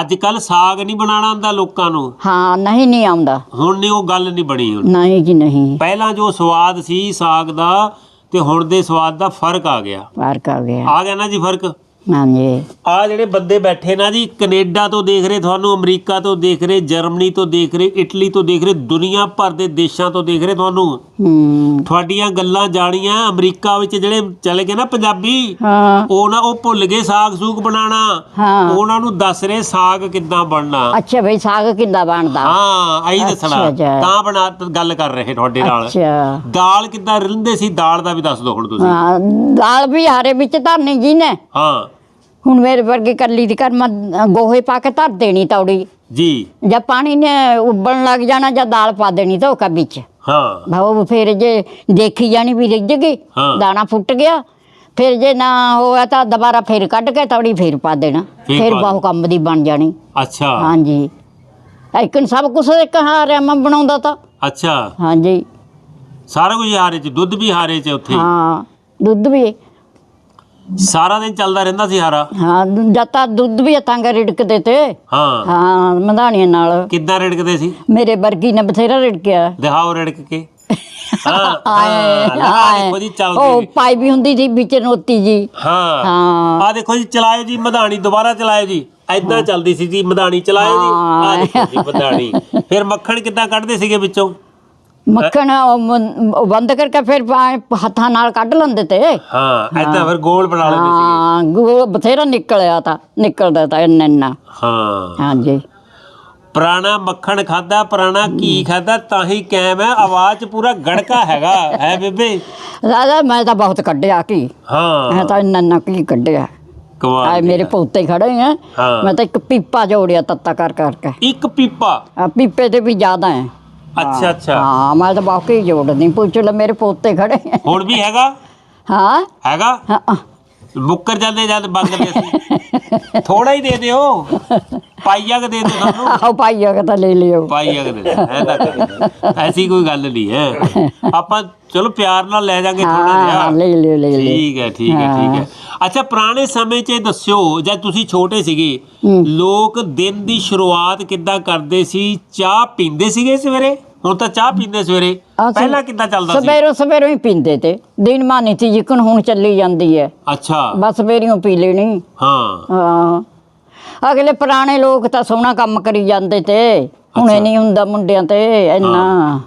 ਅੱਜ ਕੱਲ ਸਾਗ ਨਹੀਂ ਬਣਾਉਣਾ ਆਉਂਦਾ ਲੋਕਾਂ ਨੂੰ। ਹਾਂ ਨਹੀਂ ਨਹੀਂ ਆਉਂਦਾ। ਹੁਣ ਨਹੀਂ ਉਹ ਗੱਲ ਨਹੀਂ ਬਣੀ ਹੁਣ। ਨਹੀਂ ਜੀ ਨਹੀਂ। ਪਹਿਲਾਂ ਜੋ ਸਵਾਦ ਸੀ ਸਾਗ ਦਾ ਤੇ ਹੁਣ ਦੇ ਸਵਾਦ ਦਾ ਫ਼ਰਕ ਆ ਗਿਆ। ਪਾਰ ਕਰ ਗਿਆ। ਆ ਗਿਆ ਨਾ ਜੀ ਫ਼ਰਕ? ਹਾਂਜੀ। ਆ ਜਿਹੜੇ ਬੰਦੇ ਬੈਠੇ ਨਾ ਜੀ ਕੈਨੇਡਾ ਤੋਂ ਦੇਖ ਰਹੇ ਤੁਹਾਨੂੰ ਅਮਰੀਕਾ ਤੋਂ ਦੇਖ ਰਹੇ ਜਰਮਨੀ ਤੋਂ ਦੇਖ ਰਹੇ ਇਟਲੀ ਤੋਂ ਦੇਖ ਰਹੇ ਦੁਨੀਆ ਭਰ ਦੇ ਦੇਸ਼ਾਂ ਤੋਂ ਦੇਖ ਰਹੇ ਤੁਹਾਨੂੰ। ਹੂੰ। ਤੁਹਾਡੀਆਂ ਗੱਲਾਂ ਜਾਣੀਆਂ ਅਮਰੀਕਾ ਵਿੱਚ ਜਿਹੜੇ ਚਲੇ ਗਏ ਨਾ ਪੰਜਾਬੀ ਹਾਂ। ਉਹ ਨਾ ਉਹ ਭੁੱਲ ਗਏ ਸਾਗ ਸੂਗ ਬਣਾਉਣਾ। ਹਾਂ। ਉਹਨਾਂ ਨੂੰ ਦੱਸ ਰਹੇ ਸਾਗ ਕਿੱਦਾਂ ਬਣਨਾ। ਅੱਛਾ ਬਈ ਸਾਗ ਕਿੱਦਾਂ ਬਣਦਾ? ਹਾਂ ਆਈ ਦੱਸਣਾ। ਅੱਛਾ। ਜੀ। ਤਾਂ ਬਣਾ ਗੱਲ ਕਰ ਰਹੇ ਤੁਹਾਡੇ ਨਾਲ। ਅੱਛਾ। ਦਾਲ ਕਿੱਦਾਂ ਰਿੰਦੇ ਸੀ? ਦਾਲ ਦਾ ਵੀ ਦੱਸ ਦਿਓ ਹੁਣ ਤੁਸੀਂ। ਹਾਂ ਦਾਲ ਵੀ ਹਾਰੇ ਵਿੱਚ ਧਰਨੀ ਜੀ ਨੇ। ਹਾਂ। ਹੁਣ ਮੇਰੇ ਵਰਗੀ ਕੱਲੀ ਦੀ ਕਰ ਮੈਂ ਗੋਹੇ ਪਾ ਕੇ ਧਰ ਦੇਣੀ ਤੌੜੀ। ਜੀ। ਜਦ ਪਾਣੀ ਨੇ ਉਬਲਣ ਲੱਗ ਜਾਣਾ ਜਾਂ ਦਾਲ ਪਾ ਦੇਣੀ ਧੋਕਾ ਵਿੱਚ। ਹਾਂ। ਭਾਉ ਫਿਰ ਜੇ ਦੇਖੀ ਜਾਣੀ ਵੀ ਰਿੱਝ ਗਈ ਹਾਂ। ਦਾਣਾ ਫੁੱਟ ਗਿਆ ਫਿਰ ਜੇ ਨਾ ਹੋਇਆ ਤਾਂ ਦੁਬਾਰਾ ਫਿਰ ਕੱਢ ਕੇ ਤੌੜੀ ਫਿਰ ਪਾ ਦੇਣਾ। ਫਿਰ ਫਿਰ ਪਾ ਬਹੁ ਕੰਮ ਦੀ ਬਣ ਜਾਣੀ। ਅੱਛਾ। ਹਾਂਜੀ। ਇਕਨ ਸਭ ਕੁਝ ਇੱਕ ਹਾਰਿਆ ਮੈਂ ਬਣਾਉਂਦਾ ਤਾਂ। ਅੱਛਾ। ਹਾਂਜੀ। ਸਾਰਾ ਕੁਝ ਹਾਰੇ ਚ ਦੁੱਧ ਵੀ ਹਾਰੇ ਚ ਉੱਥੇ? ਹਾਂ। ਦੁੱਧ ਵੀ ਸਾਰਾ ਦਿਨ ਚੱਲਦਾ ਰਹਿੰਦਾ ਸੀ ਹਾਰਾ? ਹਾਂ ਜਦ ਤਾਂ ਦੁੱਧ ਵੀ ਤੰਗ ਰਿੜਕਦੇ ਤੇ। ਹਾਂ। ਹਾਂ ਮਧਾਣੀਆਂ ਨਾਲ। ਕਿੱਦਾਂ ਰਿੜਕਦੇ ਸੀ? ਮੇਰੇ ਵਰਗੀ ਨੇ ਬਥੇਰਾ ਰਿੜਕਿਆ। ਦਿਖਾਓ ਰਿੜਕ ਕੇ। ਆਏ ਜੀ ਉਹ ਚੱਲਦੀ ਪਾਈ ਵੀ ਹੁੰਦੀ ਸੀ ਵਿੱਚ ਨੋਤੀ ਜੀ। ਹਾਂ। ਹਾਂ। ਆ ਦੇਖੋ ਜੀ ਚਲਾਇਓ ਜੀ ਮਧਾਣੀ ਦੁਬਾਰਾ ਚਲਾਇਓ ਜੀ। ਐਦਾਂ ਚੱਲਦੀ ਸੀ ਜੀ ਮਧਾਣੀ ਚਲਾਇਓ ਜੀ। ਆ ਦੇਖੋ ਜੀ ਮਧਾਣੀ। ਫਿਰ ਮੱਖਣ ਕਿੱਦਾਂ ਕੱਢਦੇ ਸੀਗੇ ਵਿੱਚੋਂ? ਮੱਖਣ ਉਹ ਮ- ਉਹ ਬੰਦ ਕਰਕੇ ਫਿਰ ਪਾ- ਹੱਥਾਂ ਨਾਲ ਕੱਢ ਲੈਂਦੇ ਤੇ। ਹਾਂ ਐਦਾਂ ਫਿਰ ਗੋਲ ਬਣਾ ਲੈਂਦੇ ਸੀਗੇ। ਹਾਂ ਗੋ ਬਥੇਰਾ ਨਿਕਲਿਆ ਤਾਂ ਨਿਕਲਦਾ ਤਾਂ ਇੰਨਾ ਇੰਨਾ। ਹਾਂ। ਹਾਂਜੀ। ਪੁਰਾਣਾ ਮੱਖਣ ਖਾਦਾ ਪੁਰਾਣਾ ਘੀ ਖਾਦਾ ਤਾਂ ਹੀ ਕਾਇਮ ਹੈ ਆਵਾਜ਼ 'ਚ ਪੂਰਾ ਗੜਕਾ ਹੈਗਾ ਹੈ ਬੇਬੇ? ਰਾਜਾ ਮੈਂ ਤਾਂ ਬਹੁਤ ਕੱਢਿਆ ਕੀ ਹਾਂ। ਮੈਂ ਤਾਂ ਇੰਨਾ ਇੰਨਾ ਕੀ ਕੱਢਿਆ। ਕਮਾਲ ਆਏ ਮੇਰੇ। ਪੋਤੇ ਖੜੇ ਆ। ਹਾਂ। ਮੈਂ ਤਾਂ ਇੱਕ ਪੀਪਾ ਜੋੜਿਆ ਤੱਤਾ ਕਰ ਕਰਕੇ। ਇੱਕ ਪੀਪਾ? ਆ ਪੀਪੇ ਤੇ ਵੀ ਜ਼ਿਆਦਾ ਹੈ। ਅੱਛਾ ਅੱਛਾ। ਹਾਂ ਮੈਂ ਤਾਂ ਬਾਕੀ ਜੋੜਦੀ ਪੁੱਛ ਲੈ ਮੇਰੇ ਪੋਤੇ ਖੜੇ ਆ। ਹੁਣ ਵੀ ਹੈਗਾ? ਹਾਂ। ਹੈਗਾ? ਹਾਂ। ਮੁੱਕਰ ਜਾਂਦੇ ਜਦ ਬੰਗਦੇ ਸੀ ਥੋੜਾ ਹੀ ਦੇ ਦਿਓ। ਪਾਈਆ ਕ ਦੇ ਦਿਓ ਤੁਹਾਨੂੰ ਆਹੋ ਭਾਈਆ ਕਿ ਤਾਂ ਲੈ ਲਿਓ। ਪਾਈਆ ਕ ਦੇ ਦਿਓ। ਐ ਨਾ ਕਰੀਦਾ। ਐਸੀ ਕੋਈ ਗੱਲ ਨਹੀਂ ਹੈ। ਆਪਾਂ ਚਲੋ ਪਿਆਰ ਨਾਲ ਲੈ ਜਾਾਂਗੇ ਥੋੜਾ ਜਿਹਾ। ਲੈ ਲਿਓ ਲੈ ਲਿਓ। ਠੀਕ ਹੈ ਠੀਕ ਹੈ ਠੀਕ ਹੈ। ਅੱਛਾ ਪੁਰਾਣੇ ਸਮੇਂ 'ਚ ਦੱਸਿਓ ਜਦ ਤੁਸੀਂ ਛੋਟੇ ਸੀਗੇ ਲੋਕ ਦਿਨ ਦੀ ਸ਼ੁਰੂਆਤ ਕਿੱਦਾਂ ਕਰਦੇ ਸੀ? ਚਾਹ ਪੀਂਦੇ ਸੀਗੇ ਸਵੇਰੇ? ਹੁਣ ਤਾਂ ਚਾਹ ਪੀਂਦੇ ਸਵੇਰੇ। ਅਸੀਂ- ਪਹਿਲਾਂ ਕਿੱਦਾਂ ਚੱਲਦਾ ਸੀ? ਸਵੇਰੋਂ ਸਵੇਰੋਂ ਹੀ ਪੀਂਦੇ ਤੇ। ਦਿਨ ਮਾਨੀ ਸੀ ਜਿਕਣ ਹੁਣ ਚੱਲੀ ਜਾਂਦੀ ਹੈ ਅੱਛਾ। ਬਸ ਸਵੇਰੀਓ ਪੀ ਲੈਣੀ। ਹਾਂ। ਹਾਂ। ਅਗਲੇ ਪੁਰਾਣੇ ਲੋਕ ਤਾਂ ਸੋਹਣਾ ਕੰਮ ਕਰੀ ਜਾਂਦੇ ਤੇ। ਹੁਣੇ ਅੱਛਾ। ਨਹੀਂ ਹੁੰਦਾ ਮੁੰਡਿਆਂ ਤੇ ਇੰਨਾ।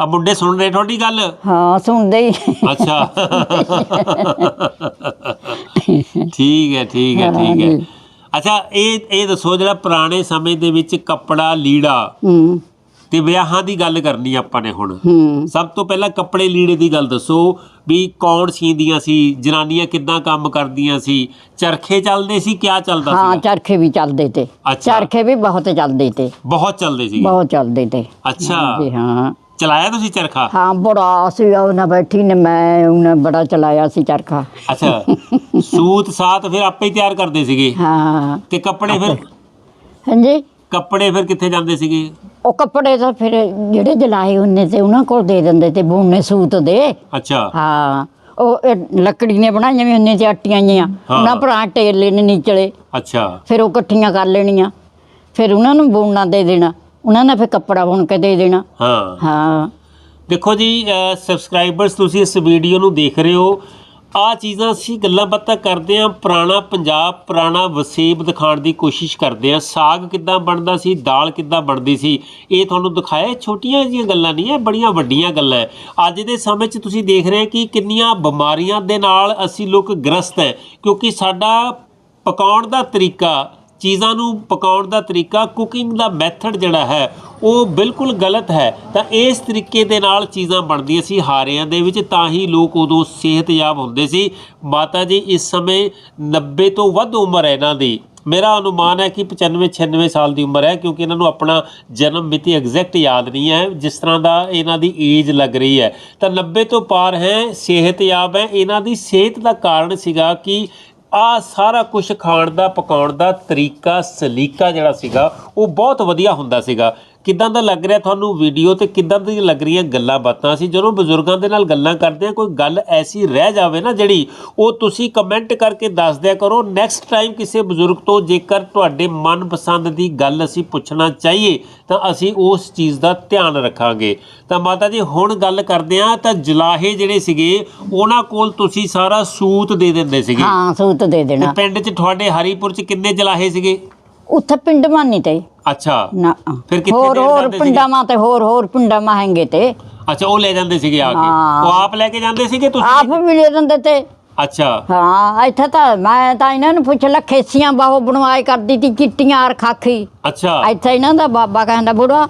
ਆ ਮੁੰਡੇ ਸੁਣ ਰਹੇ ਤੁਹਾਡੀ ਗੱਲ? ਹਾਂ ਸੁਣਦੇ ਹੀ। ਅੱਛਾ। ਠੀਕ ਹੈ ਠੀਕ ਹੈ ਠੀਕ ਹੈ। ਅੱਛਾ ਇਹ ਇਹ ਦੱਸੋ ਜਿਹੜਾ ਪੁਰਾਣੇ ਸਮੇਂ ਦੇ ਵਿੱਚ ਕੱਪੜਾ ਲੀੜਾ। ਹੂੰ। ਤੇ ਵਿਆਹਾਂ ਦੀ ਗੱਲ ਕਰਨੀ ਆਪਾਂ ਨੇ ਹੁਣ। ਹੂੰ। ਸਭ ਤੋਂ ਪਹਿਲਾਂ ਕੱਪੜੇ ਲੀੜੇ ਦੀ ਗੱਲ ਦੱਸੋ ਵੀ ਕੌਣ ਸੀਂਦੀਆਂ ਸੀ ਜਨਾਨੀਆਂ ਕਿੱਦਾਂ ਕੰਮ ਕਰਦੀਆਂ ਸੀ ਚਰਖੇ ਚੱਲਦੇ ਸੀ ਕਿਆ ਚੱਲਦਾ ਹਾਂ ਸੀ ਚਰਖੇ ਵੀ ਚੱਲਦੇ ਤੇ। ਚਰਖੇ ਵੀ ਬਹੁਤ ਚੱਲਦੇ ਤੇ। ਬਹੁਤ ਚੱਲਦੇ ਸੀ ਬਹੁਤ ਚੱਲਦੇ ਤੇ। ਅੱਛਾ। ਜੀ ਹਾਂ। ਚਲਾਇਆ ਤੁਸੀਂ ਚਰਖਾ? ਹਾਂ ਬੜਾ ਸੀ ਉਹਨਾਂ ਬੈਠੀ ਨੇ ਮੈਂ ਉਹਨੇ ਬੜਾ ਚਲਾਇਆ ਸੀ ਚਰਖਾ। ਅੱਛਾ। ਸੂਤ ਸਾਤ ਫਿਰ ਆਪੇ ਹੀ ਤਿਆਰ ਕਰਦੇ ਸੀਗੇ? ਹਾਂ। ਤੇ ਕੱਪੜੇ ਫਿਰ? ਹਾਂਜੀ? ਕੱਪੜੇ ਫਿਰ ਕਿੱਥੇ ਜਾਂਦੇ ਸੀਗੇ? ਉਹ ਕੱਪੜੇ ਤਾਂ ਫਿਰ ਜਿਹੜੇ ਜਲਾਏ ਹੁੰਦੇ ਤੇ ਉਹਨਾਂ ਕੋਲ ਦੇ ਦਿੰਦੇ ਤੇ ਬੁਣਨੇ ਸੂਤ ਦੇ। ਅੱਛਾ। ਹਾਂ ਉਹ ਇਹ ਲੱਕੜੀ ਨੇ ਬਣਾਈਆਂ ਵੀ ਹੁੰਦੀਆਂ ਤੇ ਆਟੀਆਂ ਜੀਆਂ। ਹਾਂ। ਉਹਨਾਂ ਭਰਾ ਟੇਲੇ ਨੇ ਨੀਚਲੇ। ਅੱਛਾ। ਫਿਰ ਉਹ ਇਕੱਠੀਆਂ ਕਰ ਲੈਣੀਆਂ। ਫਿਰ ਉਹਨਾਂ ਨੂੰ ਬੁਣਨਾ ਦੇ ਦੇਣਾ। ਉਹਨਾਂ ਨੇ ਫਿਰ ਕੱਪੜਾ ਬੁਣ ਕੇ ਦੇ ਦੇਣਾ। ਹਾਂ। ਹਾਂ। ਦੇਖੋ ਜੀ ਸਬਸਕ੍ਰਾਈਬਰਸ ਤੁਸੀਂ ਇਸ ਵੀਡੀਓ ਨੂੰ ਦੇਖ ਰਹੇ ਹੋ। ਆ ਚੀਜ਼ਾਂ ਅਸੀਂ ਗੱਲਾਂ ਬਾਤਾਂ ਕਰਦੇ ਆ ਪੁਰਾਣਾ ਪੰਜਾਬ, ਪੁਰਾਣਾ ਵਸੇਬ ਦਿਖਾਉਣ ਦੀ ਕੋਸ਼ਿਸ਼ ਕਰਦੇ ਆ ਸਾਗ ਕਿੱਦਾਂ ਬਣਦਾ ਸੀ, ਦਾਲ ਕਿੱਦਾਂ ਬਣਦੀ ਸੀ, ਇਹ ਤੁਹਾਨੂੰ ਦਿਖਾਇਆ ਛੋਟੀਆਂ ਜਿਹੀਆਂ ਗੱਲਾਂ ਨਹੀਂ ਹੈ, ਬੜੀਆਂ ਵੱਡੀਆਂ ਗੱਲਾਂ ਹੈ। ਅੱਜ ਦੇ ਸਮੇਂ 'ਚ ਤੁਸੀਂ ਦੇਖ ਰਹੇ ਕਿ ਕਿੰਨੀਆਂ ਬਿਮਾਰੀਆਂ ਦੇ ਨਾਲ ਅਸੀਂ ਲੋਕ ਗ੍ਰਸਤ ਹੈ, ਕਿਉਂਕਿ ਸਾਡਾ ਪਕਾਉਣ ਦਾ ਤਰੀਕਾ ਚੀਜ਼ਾਂ ਨੂੰ ਪਕਾਉਣ ਦਾ ਤਰੀਕਾ ਕੁਕਿੰਗ ਦਾ ਮੈਥਡ ਜਿਹੜਾ ਹੈ, ਉਹ ਬਿਲਕੁਲ ਗਲਤ ਹੈ। ਤਾਂ ਇਸ ਤਰੀਕੇ ਦੇ ਨਾਲ ਚੀਜ਼ਾਂ ਬਣਦੀਆਂ ਸੀ ਹਾਰਿਆਂ ਦੇ ਵਿੱਚ, ਤਾਂ ਹੀ ਲੋਕ ਉਦੋਂ ਸਿਹਤਯਾਬ ਹੁੰਦੇ ਸੀ। ਮਾਤਾ ਜੀ, ਇਸ ਸਮੇਂ 90 ਤੋਂ ਵੱਧ ਉਮਰ ਹੈ ਇਹਨਾਂ ਦੀ। ਮੇਰਾ ਅਨੁਮਾਨ ਹੈ ਕਿ 95 96 ਸਾਲ ਦੀ ਉਮਰ ਹੈ, ਕਿਉਂਕਿ ਇਹਨਾਂ ਨੂੰ ਆਪਣਾ ਜਨਮ ਮਿਤੀ ਐਗਜ਼ੈਕਟ ਯਾਦ ਨਹੀਂ ਹੈ, ਜਿਸ ਤਰ੍ਹਾਂ ਦਾ ਇਹਨਾਂ ਦੀ ਏਜ ਲੱਗ ਰਹੀ ਹੈ। ਤਾਂ 90 ਤੋਂ ਪਾਰ ਹੈ, ਸਿਹਤਯਾਬ ਹੈ। ਇਹਨਾਂ ਦੀ ਸਿਹਤ ਦਾ ਕਾਰਨ ਸੀਗਾ ਕਿ ਆ ਸਾਰਾ ਕੁਝ ਖਾਣ ਦਾ, ਪਕਾਉਣ ਦਾ ਤਰੀਕਾ, ਸਲੀਕਾ ਜਿਹੜਾ ਸੀਗਾ, ਉਹ ਬਹੁਤ ਵਧੀਆ ਹੁੰਦਾ ਸੀਗਾ। ਕਿੱਦਾਂ ਦਾ ਲੱਗ ਰਿਹਾ ਤੁਹਾਨੂੰ ਵੀਡੀਓ ਤੇ ਕਿੱਦਾਂ ਦੀ ਲੱਗ ਰਹੀਆਂ ਗੱਲਾਂ ਬਾਤਾਂ? ਸੀ ਜਦੋਂ ਬਜ਼ੁਰਗਾਂ ਦੇ ਨਾਲ ਗੱਲਾਂ ਕਰਦੇ ਆ ਕੋਈ ਗੱਲ ਐਸੀ ਰਹਿ ਜਾਵੇ ਨਾ ਜਿਹੜੀ ਉਹ ਤੁਸੀਂ ਕਮੈਂਟ ਕਰਕੇ ਦੱਸ ਦਿਆ ਕਰੋ। ਨੈਕਸਟ ਟਾਈਮ ਕਿਸੇ ਬਜ਼ੁਰਗ ਤੋਂ ਜੇਕਰ ਤੁਹਾਡੇ ਮਨਪਸੰਦ ਦੀ ਗੱਲ ਅਸੀਂ ਪੁੱਛਣਾ ਚਾਹੀਏ ਤਾਂ ਅਸੀਂ ਉਸ ਚੀਜ਼ ਦਾ ਧਿਆਨ ਰੱਖਾਂਗੇ। ਤਾਂ ਮਾਤਾ ਜੀ ਹੁਣ ਗੱਲ ਕਰਦੇ ਆ ਤਾਂ ਜਲਾਹੇ ਜਿਹੜੇ ਸੀਗੇ ਉਹਨਾਂ ਕੋਲ ਤੁਸੀਂ ਸਾਰਾ ਸੂਤ ਦੇ ਦਿੰਦੇ ਸੀਗੇ। ਹਾਂ ਸੂਤ ਦੇ ਦੇਣਾ। ਪਿੰਡ 'ਚ ਤੁਹਾਡੇ ਹਰੀਪੁਰ 'ਚ ਕਿੰਨੇ ਜਲਾਹੇ ਸੀਗੇ? ਉੱਥੇ ਪਿੰਡ ਮਾਨੀ ਤੇ। ਅੱਛਾ। ਨਾ। ਫਿਰ ਕਿੱਥੇ ਹੋਰ ਦੇਣ ਹੋਰ ਜਾਂਦੇ ਸੀਗੇ? ਪਿੰਡਾਂ ਮਾਂ ਤੇ ਹੋਰ ਹੋਰ ਪਿੰਡਾਂ ਮਾਂ ਹੈਂਗੇ ਤੇ। ਅੱਛਾ ਉਹ ਲੈ ਜਾਂਦੇ ਸੀਗੇ ਆ ਕੇ। ਹਾਂ। ਉਹ ਆਪ ਲੈ ਕੇ ਜਾਂਦੇ ਸੀਗੇ ਤੁਸੀਂ? ਆਪ ਵੀ ਲੈ ਦਿੰਦੇ ਤੇ। ਅੱਛਾ। ਹਾਂ ਇੱਥੇ ਤਾਂ ਮੈਂ ਤਾਂ ਇਹਨਾਂ ਨੂੰ ਪੁੱਛ ਲ ਖੇਸੀਆਂ ਬਾਹੋ ਬਣਵਾਏ ਕਰਦੀ ਤੀ ਚਿੱਟੀਆਂ ਔਰ ਖਾਖੀ ਅੱਛਾ। ਇੱਥੇ ਇਹਨਾਂ ਦਾ ਬਾਬਾ ਕਹਿੰਦਾ ਬੁੜਾ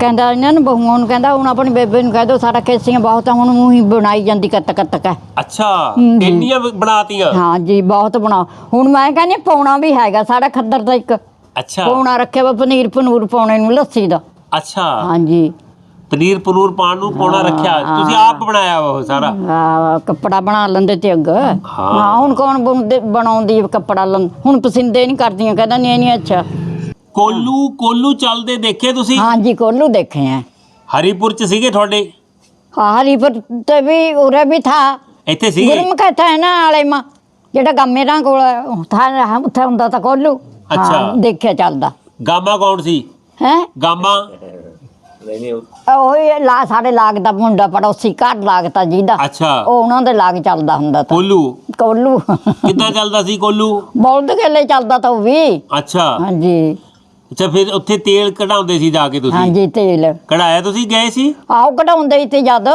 ਕਹਿੰਦਾ ਇਹਨਾਂ ਨੂੰ ਬਹੂਆਂ ਨੂੰ ਕਹਿੰਦਾ ਹੁਣ ਆਪਣੀ ਬੇਬੇ ਨੂੰ ਕਹਿ ਦੋ ਸਾਡਾ ਖੇਸੀਆਂ ਬਹੁਤ ਤਾਂ ਹੁਣ ਮੂੰਹ ਹੀ ਬਣਾਈ ਜਾਂਦੀ ਕੱਤ ਕੱਤ ਕਾ। ਅੱਛਾ ਹੂੰ। ਇੰਨੀਆਂ ਬਣਾਤੀਆਂ? ਹਾਂ ਜੀ ਬਹੁਤ ਬਣਾ। ਹੁਣ ਮੈਂ ਕਹਿੰਦੀ ਪੌਣਾ ਵੀ ਹੈਗਾ ਸਾਡਾ ਖੱਦਰ ਦਾ ਇੱਕ। ਅੱਛਾ। ਪੌਣਾ ਰੱਖਿਆ ਵਾ ਪਨੀਰ ਪਨੂਰ ਪਾਉਣੇ ਨੂੰ ਲੱਸੀ ਦਾ। ਅੱਛਾ। ਹਾਂਜੀ ਪਨੀਰ ਪਨੂਰ ਪਾਣ ਨੂੰ ਕੋਣਾ ਰੱਖਿਆ। ਤੁਸੀਂ ਆਪ ਬਣਾਇਆ ਉਹ ਸਾਰਾ। ਆ ਕੱਪੜਾ ਬਣਾ ਲੈਂਦੇ ਤੇ ਅੱਗ। ਹਾਂ। ਹਾਂ ਹੁਣ ਕੌਣ ਬਣਾਉਂਦੇ- ਹੈ ਕੱਪੜਾ ਹੁਣ ਪਸੰਦੇ ਨਹੀਂ ਕਰਦੀਆਂ ਕਹਿੰਦਾ ਨਹੀਂ ਨਹੀਂ ਅੱਛਾ। ਕੋਲੂ ਕੋਲੂ ਚੱਲਦੇ ਦੇਖੇ ਤੁਸੀਂ? ਹਾਂਜੀ ਕੋਲੂ ਦੇਖੇ हैं ਹਰੀਪੁਰ ਚ ਸੀਗੇ ਤੁਹਾਡੇ? हाँ हरिपुर तो भी उरे भी था ਇੱਥੇ ਸੀਗੇ? गुरमुख था है ना आले मां जेड़ा गमेरा कोल था उत्थे हुंदा था कोलू अच्छा। हाँ, देखे चलदा ਗਾਮਾ ਕੌਣ ਸੀ? हैं ਗਾਮਾ? ਉਹ ਲਾ ਸਾਡੇ ਲਾਗ ਦਾ ਮੁੰਡਾ ਪੜੋਸੀ ਘਰ ਲਾਗਤਾ ਜਿਹਦਾ। ਅੱਛਾ। ਉਹ ਉਹਨਾਂ ਦੇ ਲਾਗ ਚੱਲਦਾ ਹੁੰਦਾ ਤਾਂ। ਕੋਲੂ? ਕੋਲੂ। ਕਿੱਦਾਂ ਚੱਲਦਾ ਸੀ ਕੋਲੂ? ਬੋਲਦੇ ਗੱਲੇ ਚੱਲਦਾ ਤਾ ਉਹ ਵੀ। ਅੱਛਾ। ਹਾਂਜੀ। ਅੱਛਾ ਫਿਰ ਉੱਥੇ ਤੇਲ ਕਢਾਉਂਦੇ ਸੀ ਜਾ ਕੇ ਤੁਸੀਂ? ਹਾਂਜੀ ਤੇਲ। ਕਢਾਇਆ ਤੁਸੀਂ? ਗਏ ਸੀ? ਆਹੋ ਕਢਾਉਂਦੇ ਤੇ ਜਦ।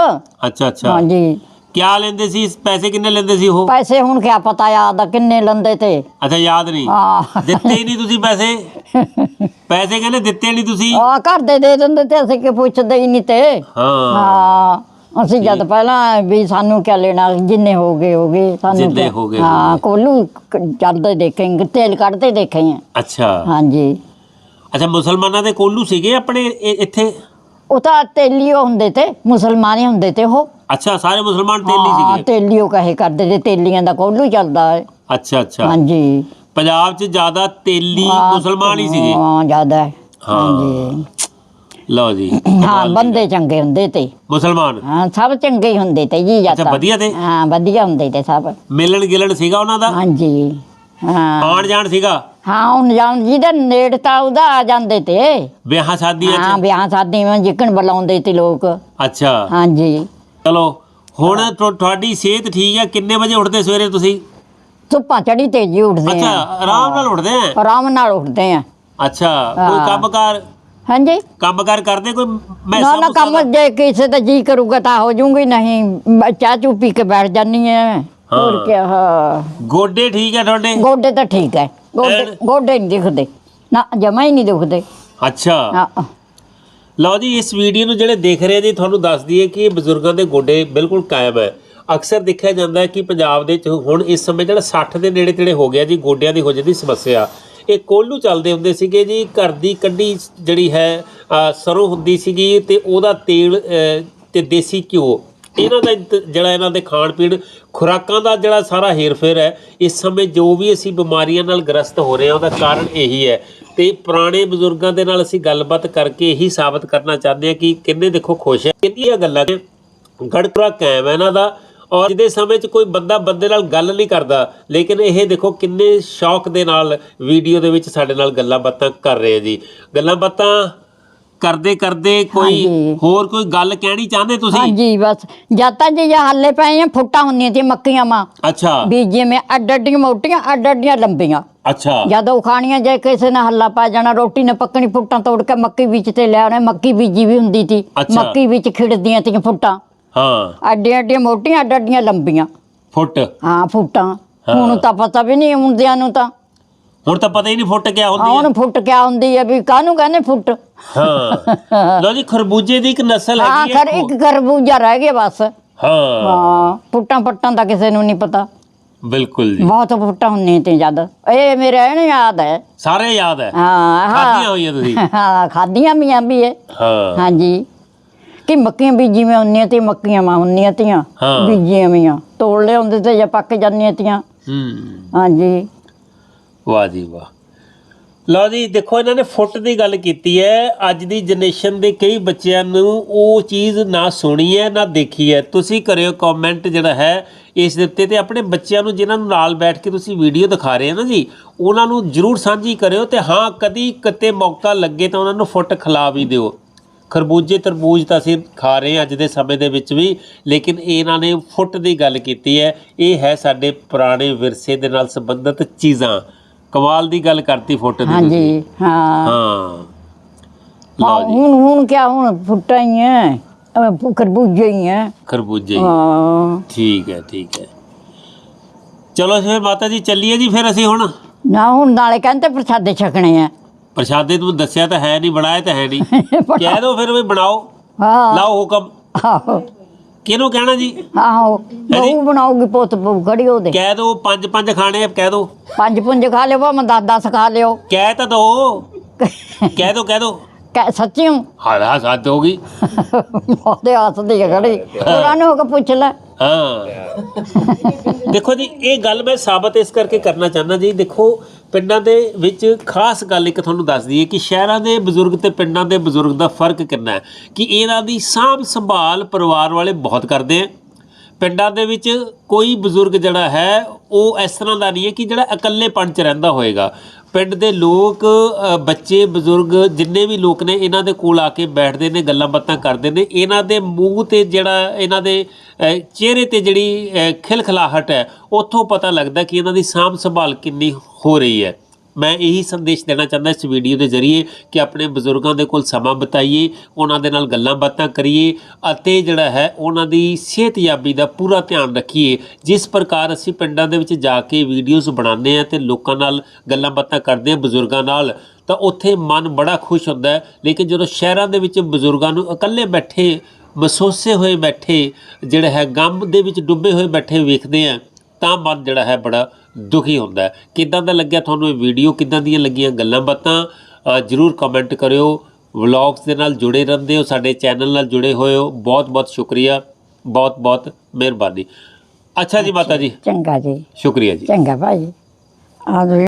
ਅੱਛਾ ਅੱਛਾ। ਹਾਂਜੀ। ਕਿਆ ਲੈਂਦੇ ਸੀ? ਪੈਸੇ ਕਿੰਨੇ ਲੈਂਦੇ ਸੀ ਉਹ? ਪੈਸੇ ਹੁਣ ਕਿਆ ਪਤਾ ਯਾਦ ਆ ਕਿੰਨੇ ਲੰਦੇ ਤੇ। ਅੱਛਾ ਯਾਦ ਨਹੀਂ। ਹਾਂ ਦਿੱਤੇ ਹੀ ਨਹੀਂ ਤੁਸੀਂ ਪੈਸੇ? (laughs) ਪੈਸੇ ਕਹਿੰਦੇ ਦਿੱਤੇ ਨਹੀਂ ਤੁਸੀਂ? ਆ ਘਰ ਦੇ ਦੇ ਦਿੰਦੇ ਤੇ ਅਸੀਂ ਕਿ ਪੁੱਛਦੇ ਹੀ ਨਹੀਂ ਤੇ। ਹਾਂ। ਹਾਂ ਅਸੀਂ ਜਦ ਪਹਿਲਾਂ ਵੀ ਸਾਨੂੰ ਕਿਆ ਲੈਣਾ ਜਿੰਨੇ ਹੋ ਗਏ ਹੋ ਗਏ ਸਾਨੂੰ ਜਿੰਨੇ ਕਿਆ- ਹੋ ਗਏ, ਹੋ ਹਾਂ ਕੋਲੂ ਕ- ਚੱਲਦੇ ਦੇਖੇ ਤੇਲ ਕੱਢਦੇ ਦੇਖੇ ਆ। ਅੱਛਾ। ਹਾਂਜੀ। ਅੱਛਾ ਮੁਸਲਮਾਨਾਂ ਦੇ ਕੋਲੂ ਸੀਗੇ ਆਪਣੇ ਇ- ਇੱਥੇ? ਉਹ ਤਾਂ ਤੇਲੀਓ ਹੁੰਦੇ ਤੇ ਮੁਸਲਮਾਨ ਹੀ ਹੁੰਦੇ ਤੇ ਉਹ। ਅੱਛਾ ਸਾਰੇ ਮੁਸਲਮਾਨ ਤੇਲੀ ਹਾਂ ਸੀਗੇ? ਤੇਲੀਓ ਕਹੇ ਕਰਦੇ ਤੇ ਤੇਲੀਆਂ ਦਾ ਕੋਲੂ ਚੱਲਦਾ ਹੈ। ਅੱਛਾ ਅੱਛਾ। ਹਾਂਜੀ। ਪੰਜਾਬ 'ਚ ਜ਼ਿਆਦਾ ਤੇਲੀ ਹਾਂ, ਮੁਸਲਮਾਨ ਹੀ ਸੀਗੇ? ਹਾਂ ਜ਼ਿਆਦਾ ਹੈ। ਹਾਂ। ਹਾਂਜੀ। ਲਓ ਜੀ ਹਾਂ ਬੰਦੇ ਚੰਗੇ ਹੁੰਦੇ ਤੇ। ਮੁਸਲਮਾਨ? ਹਾਂ ਸਭ ਚੰਗੇ ਹੀ ਹੁੰਦੇ ਤੇ ਜੀ ਅੱਛਾ, ਜਾਂਦਾ ਵਧੀਆ ਤੇ? ਹਾਂ ਵਧੀਆ ਹੁੰਦੇ ਤੇ ਸਭ। ਮਿਲਣ ਗਿਲਣ ਸੀਗਾ ਉਹਨਾਂ ਦਾ? ਹਾਂਜੀ। ਹਾਂ। ਆਣ ਜਾਣ ਸੀਗਾ? ਹਾਂ ਹੁਣ ਜਾਣ ਜਿਹਦੇ ਨੇੜ ਤਾਂ ਉਹਦਾ ਆ ਜਾਂਦੇ ਤੇ। ਵਿਆਹ ਸ਼ਾਦੀਆਂ ਹਾਂ 'ਚ ਵਿਆਹ ਸ਼ਾਦੀ ਵਿੱਚ ਜਿੱਕਣ ਬੁਲਾਉਂਦੇ ਤੇ ਲੋਕ। ਅੱਛਾ। ਹਾਂਜੀ। ਚਲੋ ਹੁਣ ਤੁ- ਤੁਹਾਡੀ ਸਿਹਤ ਠੀਕ ਹੈ? ਕਿੰਨੇ ਵਜੇ ਉੱਠਦੇ ਸਵੇਰੇ ਤੁਸੀਂ? ਧੁੱਪਾਂ ਚੜੀ ਤੇਜੀ ਉੱਠਦੇ ਅੱਛਾ ਆ ਆਰਾਮ ਨਾਲ ਉੱਠਦੇ ਆ? ਆਰਾਮ ਨਾਲ ਉੱਠਦੇ ਆ ਅੱਛਾ ਕੋਈ ਹਾਂ। ਕੰਮਕਾਰ? ਹਾਂਜੀ। ਕੰਮਕਾਰ ਕਰਦੇ ਕੋਈ ਨਾ ਨਾ ਕੰਮ ਜੇ ਕਿਸੇ ਦਾ ਜੀ ਕਰੂਗਾ ਤਾਂ ਹੋ ਜਾਊਂਗੀ ਨਹੀਂ ਬ- ਚਾਹ ਚੂ ਪੀ ਕੇ ਬੈਠ ਜਾਨੀ ਹੈ। ਹੋਰ। ਕੀ ਹਾਂ। ਗੋਡੇ ਠੀਕ ਹੈ ਤੁਹਾਡੇ? ਗੋਡੇ ਤਾਂ ਠੀਕ ਹੈ ਗੋਡੇ? ਗੋਡੇ ਨਹੀਂ ਦਿਖਦੇ। ਨਾ ਜਮਾ ਹੀ ਨਹੀਂ ਦੁਖਦੇ। ਅੱਛਾ। ਹਾਂ। ਲਓ ਜੀ ਇਸ ਵੀਡੀਓ ਨੂੰ ਜਿਹੜੇ ਦੇਖ ਰਹੇ ਜੀ ਤੁਹਾਨੂੰ ਦੱਸ ਦਈਏ ਕਿ ਬਜ਼ੁਰਗਾਂ ਦੇ ਗੋਡੇ ਬਿਲਕੁਲ ਕਾਇਮ ਹੈ ਅਕਸਰ ਦੇਖਿਆ ਜਾਂਦਾ ਹੈ ਕਿ ਪੰਜਾਬ ਦੇ ਵਿੱਚ ਹੁਣ ਇਸ ਸਮੇਂ ਜਿਹੜਾ 60 ਦੇ ਨੇੜੇ ਤੇੜੇ ਹੋ ਗਿਆ ਜੀ ਗੋਡਿਆਂ ਦੀ ਹੋ ਜਾਂਦੀ ਸਮੱਸਿਆ। ਇਹ ਕੋਲੂ ਚੱਲਦੇ ਹੁੰਦੇ ਸੀਗੇ ਜੀ ਘਰ ਦੀ ਕੱਢੀ ਜਿਹੜੀ ਹੈ ਸਰੋਂ ਹੁੰਦੀ ਸੀਗੀ ਤੇ ਉਹਦਾ ਤੇਲ ਤੇ ਦੇਸੀ ਘਿਓ ਇਹਨਾਂ ਦਾ ਇੰਤ- ਜਿਹੜਾ ਇਹਨਾਂ ਦੇ ਖਾਣ ਪੀਣ ਖੁਰਾਕਾਂ ਦਾ ਜਿਹੜਾ ਸਾਰਾ ਹੇਰਫੇਰ ਹੈ, ਇਸ ਸਮੇਂ ਜੋ ਵੀ ਅਸੀਂ ਬਿਮਾਰੀਆਂ ਨਾਲ ਗ੍ਰਸਤ ਹੋ ਰਹੇ ਹਾਂ, ਉਹਦਾ ਕਾਰਨ ਇਹੀ ਹੈ। ਤੇ ਪੁਰਾਣੇ ਬਜ਼ੁਰਗਾਂ ਦੇ ਨਾਲ ਅਸੀਂ ਗੱਲਬਾਤ ਕਰਕੇ ਇਹੀ ਸਾਬਤ ਕਰਨਾ ਚਾਹੁੰਦੇ ਹਾਂ ਕਿ ਕਿੰਨੇ ਦੇਖੋ ਖੁਸ਼ ਹੈ। ਕਿੰਨੀਆਂ ਗੱਲਾਂ ਨੇ। ਗੜਪੁਰਾ ਕਾਇਮ ਹੈ ਇਹਨਾਂ ਦਾ ਔਰ ਅੱਜ ਦੇ ਸਮੇਂ 'ਚ ਕੋਈ ਬੰਦਾ ਬੰਦੇ ਨਾਲ ਗੱਲ ਨਹੀਂ ਕਰਦਾ, ਲੇਕਿਨ ਇਹ ਦੇਖੋ ਕਿੰਨੇ ਸ਼ੌਕ ਦੇ ਨਾਲ ਵੀਡੀਓ ਦੇ ਵਿੱਚ ਸਾਡੇ ਨਾਲ ਗੱਲਾਂ ਬਾਤਾਂ ਕਰ ਰਹੇ ਜੀ। ਗੱਲਾਂ ਬਾਤਾਂ ਕਰਦੇ ਕਰਦੇ ਕੋਈ ਹਾਂਜੀ। ਹੋਰ ਕੋਈ ਗੱਲ ਕਹਿਣੀ ਚਾਹੁੰਦੇ ਤੁਸੀਂ? ਹਾਂਜੀ ਬਸ। ਜਦ ਤੱਕ ਜੇ ਹੱਲੇ ਪਏ ਆ ਫੁੱਟਾਂ ਹੁੰਦੀਆਂ ਤੇ ਮੱਕੀਆਂ ਮਾਂ ਅੱਛਾ। ਵੀ ਜਿਵੇਂ ਅੱਡ ਅੱਡੀਆਂ ਮੋਟੀਆਂ ਅੱਡ ਅੱਡੀਆਂ ਲੰਬੀਆਂ। ਅੱਛਾ। ਜਦੋਂ ਖਾਣੀਆਂ ਜੇ ਕਿਸੇ ਨੇ ਹੱਲਾ ਪਾ ਜਾਣਾ ਰੋਟੀ ਨੇ ਪੱਕਣੀ ਫੁੱਟਾਂ ਤੋੜ ਕੇ ਮੱਕੀ ਵਿੱਚ ਤੇ ਲੈ ਆਉਣੇ ਮੱਕੀ ਬੀਜੀ ਵੀ ਹੁੰਦੀ ਸੀ। ਅੱਛਾ। ਮੱਕੀ ਵਿੱਚ ਖਿੜਦੀਆਂ ਤੀਆਂ ਫੁੱਟਾਂ। ਹਾਂ। ਅੱਡੀਆਂ ਅੱਡੀਆਂ ਮੋਟੀਆਂ ਅੱਡ ਅੱਡੀਆਂ ਲੰਬੀਆਂ। ਫੁੱਟ। ਹਾਂ ਫੁੱਟਾਂ। ਹਾਂ। ਹੁਣ ਤਾਂ ਪਤਾ ਵੀ ਨਹੀਂ ਹੁੰਦਿਆਂ ਨੂੰ ਤਾਂ। ਹੁਣ ਤਾਂ ਪਤਾ ਹੀ ਨਹੀਂ ਫੁੱਟ ਕਿਆ ਹੁੰਦੀ ਹੈ ਹੁਣ ਫੁੱਟ ਕਿਆ ਹੁੰਦੀ ਹੈ ਵੀ ਕਾਹਨੂੰ ਕਹਿੰਦੇ ਫੁੱਟ? ਹਾਂ। ਲੋ ਜੀ ਖਰਬੂਜੇ ਦੀ ਇੱਕ ਨਸਲ ਹਾਂ ਹੈਗੀ ਖਰ ਹੈ ਇੱਕ ਖਰਬੂਜਾ ਰਹਿ ਗਿਆ ਬਸ। ਹਾਂ। ਹਾਂ ਫੁੱਟਾਂ ਫੱਟਾਂ ਦਾ ਕਿਸੇ ਨੂੰ ਨਹੀਂ ਪਤਾ। ਬਿਲਕੁਲ ਜੀ। ਬਹੁਤ ਫੁੱਟਾਂ ਹੁੰਦੀਆਂ ਤੇ ਜਦ। ਇਹ ਮੇਰੇ ਇਹਨੂੰ ਯਾਦ ਹੈ। ਸਾਰੇ ਯਾਦ ਹੈ। ਹਾਂ ਖਾਧੀਆਂ ਹੋਈਆਂ ਤੁਸੀਂ। ਹਾਂ ਖਾਧੀਆਂ ਵੀ ਵੀ ਹੈ ਹਾਂ। ਹਾਂਜੀ। ਕਿ ਮੱਕੀਆਂ ਬੀਜੀ ਮੈਂ ਹੁੰਦੀਆਂ ਤੇ ਮੱਕੀਆਂ ਮਾ ਹੁੰਦੀਆਂ ਤੀਆਂ। ਹਾਂ। ਬੀਜੀਆਂ ਵੀਆਂ ਤੋੜ ਲਿਆਉਂਦੇ ਤੇ ਜਾਂ ਪੱਕ ਜਾਂਦੀਆਂ ਤੀਆਂ। ਹੂੰ। ਹਾਂਜੀ। ਵਾਹ ਜੀ ਵਾਹ। ਲਓ ਜੀ, ਦੇਖੋ ਇਹਨਾਂ ਨੇ ਫੁੱਟ ਦੀ ਗੱਲ ਕੀਤੀ ਹੈ। ਅੱਜ ਦੀ ਜਨਰੇਸ਼ਨ ਦੇ ਕਈ ਬੱਚਿਆਂ ਨੂੰ ਉਹ ਚੀਜ਼ ਨਾ ਸੁਣੀ ਹੈ, ਨਾ ਦੇਖੀ ਹੈ। ਤੁਸੀਂ ਕਰਿਓ ਕਮੈਂਟ ਜਿਹੜਾ ਹੈ ਇਸ ਦੇ ਉੱਤੇ ਤੇ ਆਪਣੇ ਬੱਚਿਆਂ ਨੂੰ, ਜਿਨ੍ਹਾਂ ਨੂੰ ਨਾਲ ਬੈਠ ਕੇ ਤੁਸੀਂ ਵੀਡੀਓ ਦਿਖਾ ਰਹੇ ਹੋ ਨਾ ਜੀ, ਉਹਨਾਂ ਨੂੰ ਜਰੂਰ ਸਾਂਝੀ ਕਰਿਓ ਤੇ ਹਾਂ, ਕਦੀ ਕਿਤੇ ਮੌਕਾ ਲੱਗੇ ਤਾਂ ਉਹਨਾਂ ਨੂੰ ਫੁੱਟ ਖਿਲਾ ਵੀ ਦਿਓ। ਖਰਬੂਜੇ, ਤਰਬੂਜ ਤਾਂ ਅਸੀਂ ਖਾ ਰਹੇ ਹਾਂ ਅੱਜ ਦੇ ਸਮੇਂ ਦੇ ਵਿੱਚ ਵੀ, ਲੇਕਿਨ ਇਹਨਾਂ ਨੇ ਫੁੱਟ ਦੀ ਗੱਲ ਕੀਤੀ ਹੈ। ਇਹ ਹੈ ਸਾਡੇ ਪੁਰਾਣੇ ਵਿਰਸੇ ਦੇ ਨਾਲ ਸੰਬੰਧਿਤ ਚੀਜ਼ਾਂ। ਕਮਾਲ ਦੀ ਗੱਲ ਕਰਤੀ ਫੁੱਟ ਦੀ ਤੁਸੀਂ। ਹਾਂਜੀ ਹਾਂ। ਹਾਂ। ਹਾਂ, ਲਓ ਜੀ। ਹੁਣ ਹੁਣ ਕਿਆ ਹੁਣ ਫੁੱਟਾਂ ਹੀ ਅਹ ਖਰਬੂਜੇ ਹੀ ਹੈ ਖਰਬੂਜੇ ਹੀ। ਹਾਂ। ਠੀਕ ਹੈ ਠੀਕ ਹੈ ਚਲੋ ਫਿਰ ਮਾਤਾ ਜੀ ਚੱਲੀਏ ਜੀ ਫਿਰ ਅਸੀਂ ਹੁਣ? ਨਾ ਹੁਣ ਨਾਲੇ ਕਹਿੰਦੇ ਪ੍ਰਸ਼ਾਦੇ ਛਕਣੇ ਆ ਪ੍ਰਸ਼ਾਦੇ ਨੂੰ ਦੱਸਿਆ ਤਾਂ ਹੈ ਨਹੀਂ ਬਣਾਇਆ ਤਾਂ ਹੈ ਨਹੀਂ। (laughs) ਕਹਿ ਦਿਓ ਫਿਰ ਵੀ ਬਣਾਓ। ਹਾਂ। ਲਾਓ ਹੁਕਮ। ਆਹੋ। ਕਿਹਨੂੰ ਕਹਿਣਾ ਜੀ? ਆਹੋ ਬਹੂ ਬਣਾਉਗੀ ਪੁੱਤ ਖੜੀ ਉਹਦੇ। ਕਹਿ ਦਿਓ ਪੰਜ ਪੰਜ ਖਾਣੇ ਕਹਿ ਦਿਓ ਪੰਜ ਪੁੰਜ ਖਾ ਲਿਓ ਭਾਵੇਂ 10 10 ਖਾ ਲਿਓ। ਕਹਿ ਤਾਂ ਦੋ। (laughs) ਕਹਿ ਦੋ ਕਹਿ ਦੋ। ਕਹਿ ਸੱਚੀ ਹੂੰ? ਹਾਂ ਹਾਂ ਸਾਥ ਹੋ ਗਈ। ਉਹਦੇ ਹੱਸਦੀ ਹੈ ਖੜੀ। ਉਹਨਾਂ ਨੂੰ ਕੇ ਪੁੱਛ ਲੈ। ਹਾਂ। ਦੇਖੋ ਜੀ ਇਹ ਗੱਲ ਮੈਂ ਸਾਬਤ ਇਸ ਕਰਕੇ ਕਰਨਾ ਚਾਹੁੰਦਾ ਜੀ। ਦੇਖੋ ਪਿੰਡਾਂ ਦੇ ਵਿੱਚ ਖਾਸ ਗੱਲ ਇੱਕ ਤੁਹਾਨੂੰ ਦੱਸ ਦਈਏ ਕਿ ਸ਼ਹਿਰਾਂ ਦੇ ਬਜ਼ੁਰਗ ਤੇ ਪਿੰਡਾਂ ਦੇ ਬਜ਼ੁਰਗ ਦਾ ਫ਼ਰਕ ਕਿੰਨਾ ਹੈ ਕਿ ਇਹਨਾਂ ਦੀ ਸਾਂਭ ਸੰਭਾਲ ਪਰਿਵਾਰ ਵਾਲੇ ਬਹੁਤ ਕਰਦੇ ਆ। ਪਿੰਡਾਂ ਦੇ ਵਿੱਚ ਕੋਈ ਬਜ਼ੁਰਗ ਜਿਹੜਾ ਹੈ, ਉਹ ਇਸ ਤਰ੍ਹਾਂ ਦਾ ਨਹੀਂ ਹੈ ਕਿ ਜਿਹੜਾ ਇਕੱਲੇ ਪਣ 'ਚ ਰਹਿੰਦਾ ਹੋਏਗਾ। ਪਿੰਡ ਦੇ ਲੋਕ ਅ, ਬੱਚੇ ਬਜ਼ੁਰਗ ਜਿੰਨੇ ਵੀ ਲੋਕ ਨੇ ਇਹਨਾਂ ਦੇ ਕੋਲ ਆ ਕੇ ਬੈਠਦੇ ਨੇ ਗੱਲਾਂ ਬਾਤਾਂ ਕਰਦੇ ਨੇ। ਇਹਨਾਂ ਦੇ ਮੂੰਹ ਤੇ ਜਿਹੜਾ ਇਹਨਾਂ ਦੇ ਅ, ਚਿਹਰੇ ਤੇ ਜਿਹੜੀ ਖਿਲਖਲਾਹਟ ਹੈ ਉੱਥੋਂ ਪਤਾ ਲੱਗਦਾ ਕਿ ਇਹਨਾਂ ਦੀ ਸਾਂਭ ਸੰਭਾਲ ਕਿੰਨੀ ਹੋ ਰਹੀ ਹੈ। ਮੈਂ ਇਹੀ ਸੰਦੇਸ਼ ਦੇਣਾ ਚਾਹੁੰਦਾ ਇਸ ਵੀਡੀਓ ਦੇ ਜ਼ਰੀਏ ਕਿ ਆਪਣੇ ਬਜ਼ੁਰਗਾਂ ਦੇ ਕੋਲ ਸਮਾਂ ਬਿਤਾਈਏ, ਉਹਨਾਂ ਦੇ ਨਾਲ ਗੱਲਾਂ ਬਾਤਾਂ ਕਰੀਏ ਅਤੇ ਜਿਹੜਾ ਹੈ ਉਹਨਾਂ ਦੀ ਸਿਹਤਯਾਬੀ ਦਾ ਪੂਰਾ ਧਿਆਨ ਰੱਖੀਏ। ਜਿਸ ਪ੍ਰਕਾਰ ਅਸੀਂ ਪਿੰਡਾਂ ਦੇ ਵਿੱਚ ਜਾ ਕੇ ਵੀਡੀਓਜ਼ ਬਣਾਉਂਦੇ ਆ ਤੇ ਲੋਕਾਂ ਨਾਲ ਗੱਲਾਂ ਬਾਤਾਂ ਕਰਦੇ ਆ ਬਜ਼ੁਰਗਾਂ ਨਾਲ, ਤਾਂ ਉੱਥੇ ਮਨ ਬੜਾ ਖੁਸ਼ ਹੁੰਦਾ ਲੇਕਿਨ ਜਦੋਂ ਸ਼ਹਿਰਾਂ ਦੇ ਵਿੱਚ ਬਜ਼ੁਰਗਾਂ ਨੂੰ ਇਕੱਲੇ ਬੈਠੇ ਮਸੋਸੇ ਹੋਏ ਬੈਠੇ, ਜਿਹੜਾ ਹੈ ਗਮ ਦੇ ਵਿੱਚ ਡੁੱਬੇ ਹੋਏ ਬੈਠੇ ਵੇਖਦੇ ਆ ਤਾਂ ਮਨ ਜਿਹੜਾ ਹੈ ਬੜਾ ਦੁਖੀ ਹੁੰਦਾ ਹੈ। ਕਿੱਦਾਂ ਦਾ ਲੱਗਿਆ ਤੁਹਾਨੂੰ ਇਹ ਵੀਡੀਓ ਕਿੱਦਾਂ ਦੀਆਂ ਲੱਗੀਆਂ ਗੱਲਾਂ ਬਾਤਾਂ? ਜਰੂਰ ਕਮੈਂਟ ਕਰਿਓ। ਵਲੌਗਸ ਦੇ ਨਾਲ ਜੁੜੇ ਰਹਿੰਦੇ ਹੋ ਸਾਡੇ ਚੈਨਲ ਨਾਲ ਜੁੜੇ ਹੋਏ ਹੋ। ਬਹੁਤ ਬਹੁਤ ਸ਼ੁਕਰੀਆ। ਬਹੁਤ ਬਹੁਤ ਮਿਹਰਬਾਨੀ। ਅੱਛਾ ਜੀ ਮਾਤਾ ਜੀ। ਚੰਗਾ ਜੀ। ਸ਼ੁਕਰੀਆ ਜੀ। ਚੰਗਾ ਭਾਈ। ਆ